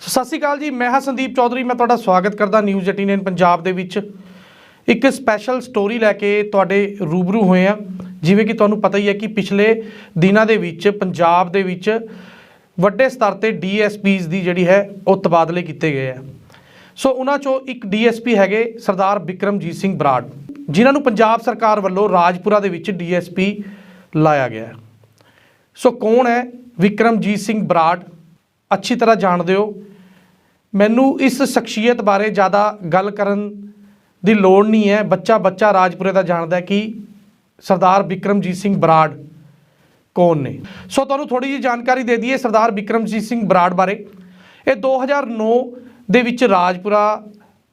ਸਤਿ ਸ਼੍ਰੀ ਅਕਾਲ ਜੀ, ਮੈਂ ਹਾਂ ਸੰਦੀਪ ਚੌਧਰੀ, ਮੈਂ ਤੁਹਾਡਾ ਸਵਾਗਤ ਕਰਦਾ ਨਿਊਜ਼ 18 ਪੰਜਾਬ ਦੇ ਵਿੱਚ। ਇੱਕ ਸਪੈਸ਼ਲ ਸਟੋਰੀ ਲੈ ਕੇ ਤੁਹਾਡੇ ਰੂਬਰੂ ਹੋਏ ਆ ਜਿਵੇਂ ਕਿ ਤੁਹਾਨੂੰ ਪਤਾ ਹੀ ਹੈ ਕਿ ਪਿਛਲੇ ਦਿਨਾਂ ਦੇ ਵਿੱਚ, ਪੰਜਾਬ ਦੇ ਵਿੱਚ ਵੱਡੇ ਸਤਰ ਤੇ ਡੀਐਸਪੀਸ ਦੀ ਜਿਹੜੀ ਹੈ, ਉਹ ਤਬਾਦਲੇ ਕੀਤੇ ਗਏ ਆ ਸੋ ਉਹਨਾਂ ਚੋਂ ਇੱਕ ਡੀਐਸਪੀ ਹੈਗੇ ਸਰਦਾਰ ਬਿਕਰਮਜੀਤ ਸਿੰਘ ਬਰਾੜ, ਜਿਨ੍ਹਾਂ ਨੂੰ ਪੰਜਾਬ ਸਰਕਾਰ ਵੱਲੋਂ ਰਾਜਪੁਰਾ ਦੇ ਵਿੱਚ ਡੀਐਸਪੀ ਲਾਇਆ ਗਿਆ ਸੋ ਕੌਣ ਹੈ ਵਿਕਰਮਜੀਤ ਸਿੰਘ ਬਰਾੜ? ਅੱਛੀ ਤਰ੍ਹਾਂ ਜਾਣਦੇ ਹੋ। ਮੈਨੂੰ ਇਸ ਸ਼ਖਸੀਅਤ ਬਾਰੇ ਜ਼ਿਆਦਾ ਗੱਲ ਕਰਨ ਦੀ ਲੋੜ ਨਹੀਂ ਹੈ। ਬੱਚਾ ਬੱਚਾ ਰਾਜਪੁਰੇ ਦਾ ਜਾਣਦਾ ਕਿ ਸਰਦਾਰ ਵਿਕਰਮਜੀਤ ਸਿੰਘ ਬਰਾੜ ਕੌਣ ਨੇ। ਸੋ ਤੁਹਾਨੂੰ ਥੋੜੀ ਜਿਹੀ ਜਾਣਕਾਰੀ ਦੇ ਦਈਏ ਸਰਦਾਰ ਵਿਕਰਮਜੀਤ ਸਿੰਘ ਬਰਾੜ ਬਾਰੇ। ਇਹ 2009 ਦੇ ਵਿੱਚ ਰਾਜਪੁਰਾ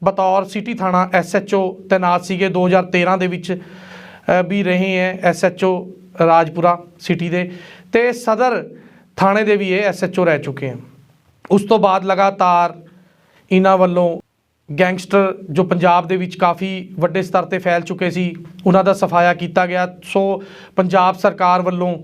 ਬਤੌਰ ਸਿਟੀ ਥਾਣਾ ਐਸਐਚਓ ਤੈਨਾਤ ਸੀਗੇ। 2013 ਦੇ ਵਿੱਚ ਵੀ ਰਹੇ ਹੈ ਐਸਐਚਓ ਰਾਜਪੁਰਾ ਸਿਟੀ ਦੇ। ਤੇ ਸਦਰ ਥਾਣੇ ਦੇ ਵੀ ਇਹ ਐਸਐਚਓ ਰਹਿ ਚੁੱਕੇ ਹਨ। ਉਸ ਤੋਂ ਬਾਅਦ ਲਗਾਤਾਰ ਇਹਨਾਂ ਵੱਲੋਂ ਗੈਂਗਸਟਰ ਜੋ ਪੰਜਾਬ ਦੇ ਵਿੱਚ ਕਾਫੀ ਵੱਡੇ ਸਤਰ ਤੇ ਫੈਲ ਚੁੱਕੇ ਸੀ, ਉਹਨਾਂ ਦਾ ਸਫਾਇਆ ਕੀਤਾ ਗਿਆ। ਸੋ ਪੰਜਾਬ ਸਰਕਾਰ ਵੱਲੋਂ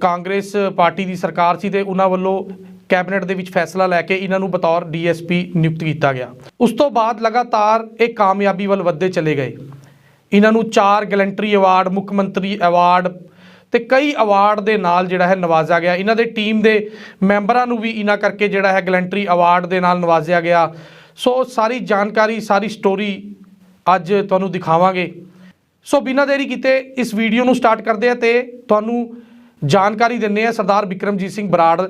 ਕਾਂਗਰਸ ਪਾਰਟੀ ਦੀ ਸਰਕਾਰ ਸੀ ਤੇ ਉਹਨਾਂ ਵੱਲੋਂ ਕੈਬਨਿਟ ਦੇ ਵਿੱਚ ਫੈਸਲਾ ਲੈ ਕੇ ਇਹਨਾਂ ਨੂੰ ਬਤੌਰ ਡੀਐਸਪੀ ਨਿਯੁਕਤ ਕੀਤਾ ਗਿਆ। ਉਸ ਤੋਂ ਬਾਅਦ ਲਗਾਤਾਰ ਇਹ ਕਾਮਯਾਬੀ ਵੱਲ ਵੱਧਦੇ ਚਲੇ ਗਏ। ਇਹਨਾਂ ਨੂੰ ਚਾਰ ਗੈਲੰਟਰੀ ਅਵਾਰਡ, ਮੁੱਖ ਮੰਤਰੀ ਅਵਾਰਡ ਤੇ ਕਈ ਅਵਾਰਡ ਦੇ ਨਾਲ ਜਿਹੜਾ ਹੈ ਨਵਾਜ਼ਿਆ ਗਿਆ। ਇਹਨਾਂ ਦੇ ਟੀਮ ਦੇ ਮੈਂਬਰਾਂ ਨੂੰ ਵੀ ਇਹਨਾਂ ਕਰਕੇ ਜਿਹੜਾ ਹੈ ਗਲੈਂਟਰੀ ਅਵਾਰਡ ਦੇ ਨਾਲ ਨਵਾਜ਼ਿਆ ਗਿਆ। ਸੋ ਸਾਰੀ ਜਾਣਕਾਰੀ, ਸਾਰੀ ਸਟੋਰੀ ਅੱਜ ਤੁਹਾਨੂੰ ਦਿਖਾਵਾਂਗੇ। ਸੋ ਬਿਨਾਂ ਦੇਰੀ ਕੀਤੇ ਇਸ ਵੀਡੀਓ ਨੂੰ ਸਟਾਰਟ ਕਰਦੇ ਆ ਤੇ ਤੁਹਾਨੂੰ ਜਾਣਕਾਰੀ ਦਿੰਨੇ ਆ ਸਰਦਾਰ ਬਿਕਰਮਜੀਤ ਸਿੰਘ ਬਰਾੜ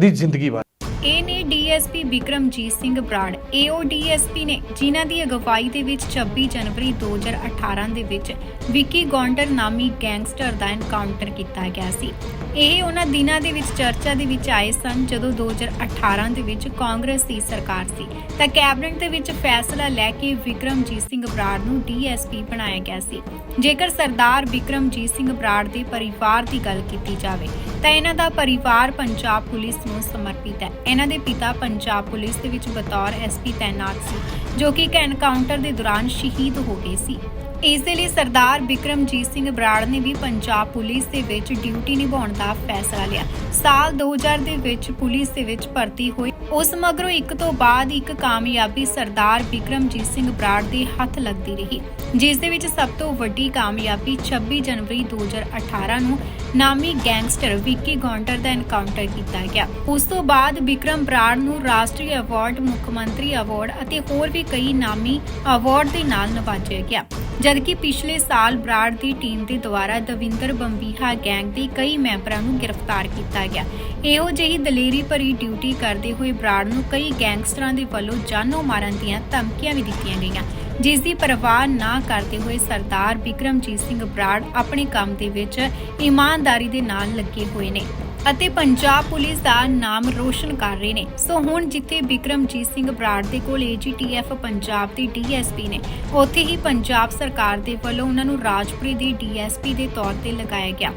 ਦੀ ਜ਼ਿੰਦਗੀ ਬਾਰੇ। ਇਹ ਨੇ ਡੀਐਸਪੀ ਵਿਕਰਮਜੀਤ ਸਿੰਘ ਬਰਾੜ ਏਓ ਡੀਐਸਪੀ ਨੇ, ਜਿਨ੍ਹਾਂ ਦੀ ਅਗਵਾਈ ਦੇ ਵਿੱਚ 26 ਜਨਵਰੀ 2018 ਦੇ ਵਿੱਚ ਵਿੱਕੀ ਗੌਂਡਰ ਨਾਮੀ ਗੈਂਗਸਟਰ ਦਾ ਐਨਕਾਊਂਟਰ ਕੀਤਾ ਗਿਆ ਸੀ। ਇਹ ਉਹਨਾਂ ਦਿਨਾਂ ਦੇ ਵਿੱਚ, ਚਰਚਾ ਦੇ ਵਿੱਚ ਆਏ ਸਨ, ਜਦੋਂ 2018 ਦੇ ਵਿੱਚ ਕਾਂਗਰਸ ਦੀ ਸਰਕਾਰ ਸੀ। ਤਾਂ ਕੈਬਨਿਟ ਦੇ ਵਿੱਚ ਫੈਸਲਾ ਲੈ ਕੇ ਵਿਕਰਮਜੀਤ ਸਿੰਘ ਬਰਾੜ ਨੂੰ ਡੀਐਸਪੀ ਬਣਾਇਆ ਗਿਆ ਸੀ। ਜੇਕਰ ਸਰਦਾਰ ਵਿਕਰਮਜੀਤ ਸਿੰਘ ਬਰਾੜ ਦੇ ਪਰਿਵਾਰ ਦੀ ਗੱਲ ਕੀਤੀ ਜਾਵੇ, ਤਾਂ ਇਹਨਾਂ ਦਾ ਪਰਿਵਾਰ ਪੰਜਾਬ ਪੁਲਿਸ ਨੂੰ ਸਮਰਪਿਤ ਹੈ। ਇਹਨਾਂ ਦੇ ਪਿਤਾ ਪੰਜਾਬ ਪੁਲਿਸ ਦੇ ਵਿੱਚ ਬਤੌਰ ਐਸਪੀ ਤਾਇਨਾਤ ਸੀ, ਜੋ ਕਿ ਇੱਕ ਐਨਕਾਊਂਟਰ ਦੇ ਦੌਰਾਨ ਸ਼ਹੀਦ ਹੋ ਗਏ ਸੀ। ਇਸ ਦੇ ਲਈ ਸਰਦਾਰ ਬਿਕਰਮਜੀਤ ਸਿੰਘ ਬਰਾੜ ਨੇ ਵੀ ਪੰਜਾਬ ਪੁਲਿਸ ਦੇ ਵਿੱਚ ਡਿਊਟੀ ਨਿਭਾਉਣ ਦਾ ਫੈਸਲਾ ਲਿਆ। ਸਾਲ 2000 ਦੇ ਵਿੱਚ ਪੁਲਿਸ ਦੇ ਵਿੱਚ ਭਰਤੀ ਹੋਏ। ਉਸ ਮਗਰੋਂ ਇੱਕ ਤੋਂ ਬਾਅਦ ਇੱਕ ਕਾਮਯਾਬੀ ਸਰਦਾਰ ਵਿਕਰਮਜੀਤ ਸਿੰਘ ਬਰਾੜ ਦੇ ਹੱਥ ਲੱਗਦੀ ਰਹੀ। ਜਿਸ ਦੇ ਵਿੱਚ ਸਭ ਤੋਂ ਵੱਡੀ ਕਾਮਯਾਬੀ 26 ਜਨਵਰੀ 2018 ਨੂੰ ਨਾਮੀ ਗੈਂਗਸਟਰ ਵਿੱਕੀ ਗੌਂਟਰ ਦਾ ਐਨਕਾਊਂਟਰ ਕੀਤਾ ਗਿਆ। ਉਸ ਤੋਂ ਬਾਅਦ ਬਿਕਰਮ ਬਰਾੜ ਨੂੰ ਰਾਸ਼ਟਰੀ ਅਵਾਰਡ, ਮੁੱਖ ਮੰਤਰੀ ਅਵਾਰਡ ਅਤੇ ਹੋਰ ਵੀ ਕਈ ਨਾਮੀ ਅਵਾਰਡ ਦੇ ਨਾਲ ਨਵਾਜਿਆ ਗਿਆ। ਜਦਕਿ ਪਿਛਲੇ ਸਾਲ ਬਰਾੜ ਦੀ ਟੀਮ ਦੇ ਦੁਆਰਾ ਦਵਿੰਦਰ ਬੰਬੀਹਾ ਗੈਂਗ ਦੇ ਕਈ ਮੈਂਬਰਾਂ ਨੂੰ ਗ੍ਰਿਫਤਾਰ ਕੀਤਾ ਗਿਆ। ਇਹੋ ਜਿਹੀ ਦਲੇਰੀ ਭਰੀ ਡਿਊਟੀ ਕਰਦੇ ਹੋਏ ਬਰਾੜ ਨੂੰ ਕਈ ਗੈਂਗਸਟਰਾਂ ਦੇ ਵੱਲੋਂ ਜਾਨੋਂ ਮਾਰਨ ਦੀਆਂ ਧਮਕੀਆਂ ਵੀ ਦਿੱਤੀਆਂ ਗਈਆਂ। ਜਿਸ ਦੀ ਪਰਵਾਹ ਨਾ ਕਰਦੇ ਹੋਏ ਸਰਦਾਰ ਬਿਕਰਮਜੀਤ ਸਿੰਘ ਬਰਾੜ ਆਪਣੇ ਕੰਮ ਦੇ ਵਿੱਚ ਇਮਾਨਦਾਰੀ ਦੇ ਨਾਲ ਲੱਗੇ ਹੋਏ ਨੇ। ਅਤੇ ਪੰਜਾਬ ਪੁਲਿਸ ਦਾ ਨਾਮ ਰੋਸ਼ਨ ਕਰ ਰਹੇ ਨੇ। ਸੋ ਹੁਣ ਜਿੱਥੇ ਵਿਕਰਮਜੀਤ ਸਿੰਘ ਬਰਾੜ ਦੇ ਕੋਲ ਏਜੀਟੀਐਫ ਪੰਜਾਬ ਦੀ ਡੀਐਸਪੀ ਨੇ, ਉੱਥੇ ਹੀ ਪੰਜਾਬ ਸਰਕਾਰ ਦੇ ਵੱਲੋਂ ਉਹਨਾਂ ਨੂੰ ਰਾਜਪੁਰੀ ਦੀ ਡੀਐਸਪੀ ਦੇ ਤੌਰ ਤੇ ਲਗਾਇਆ ਗਿਆ।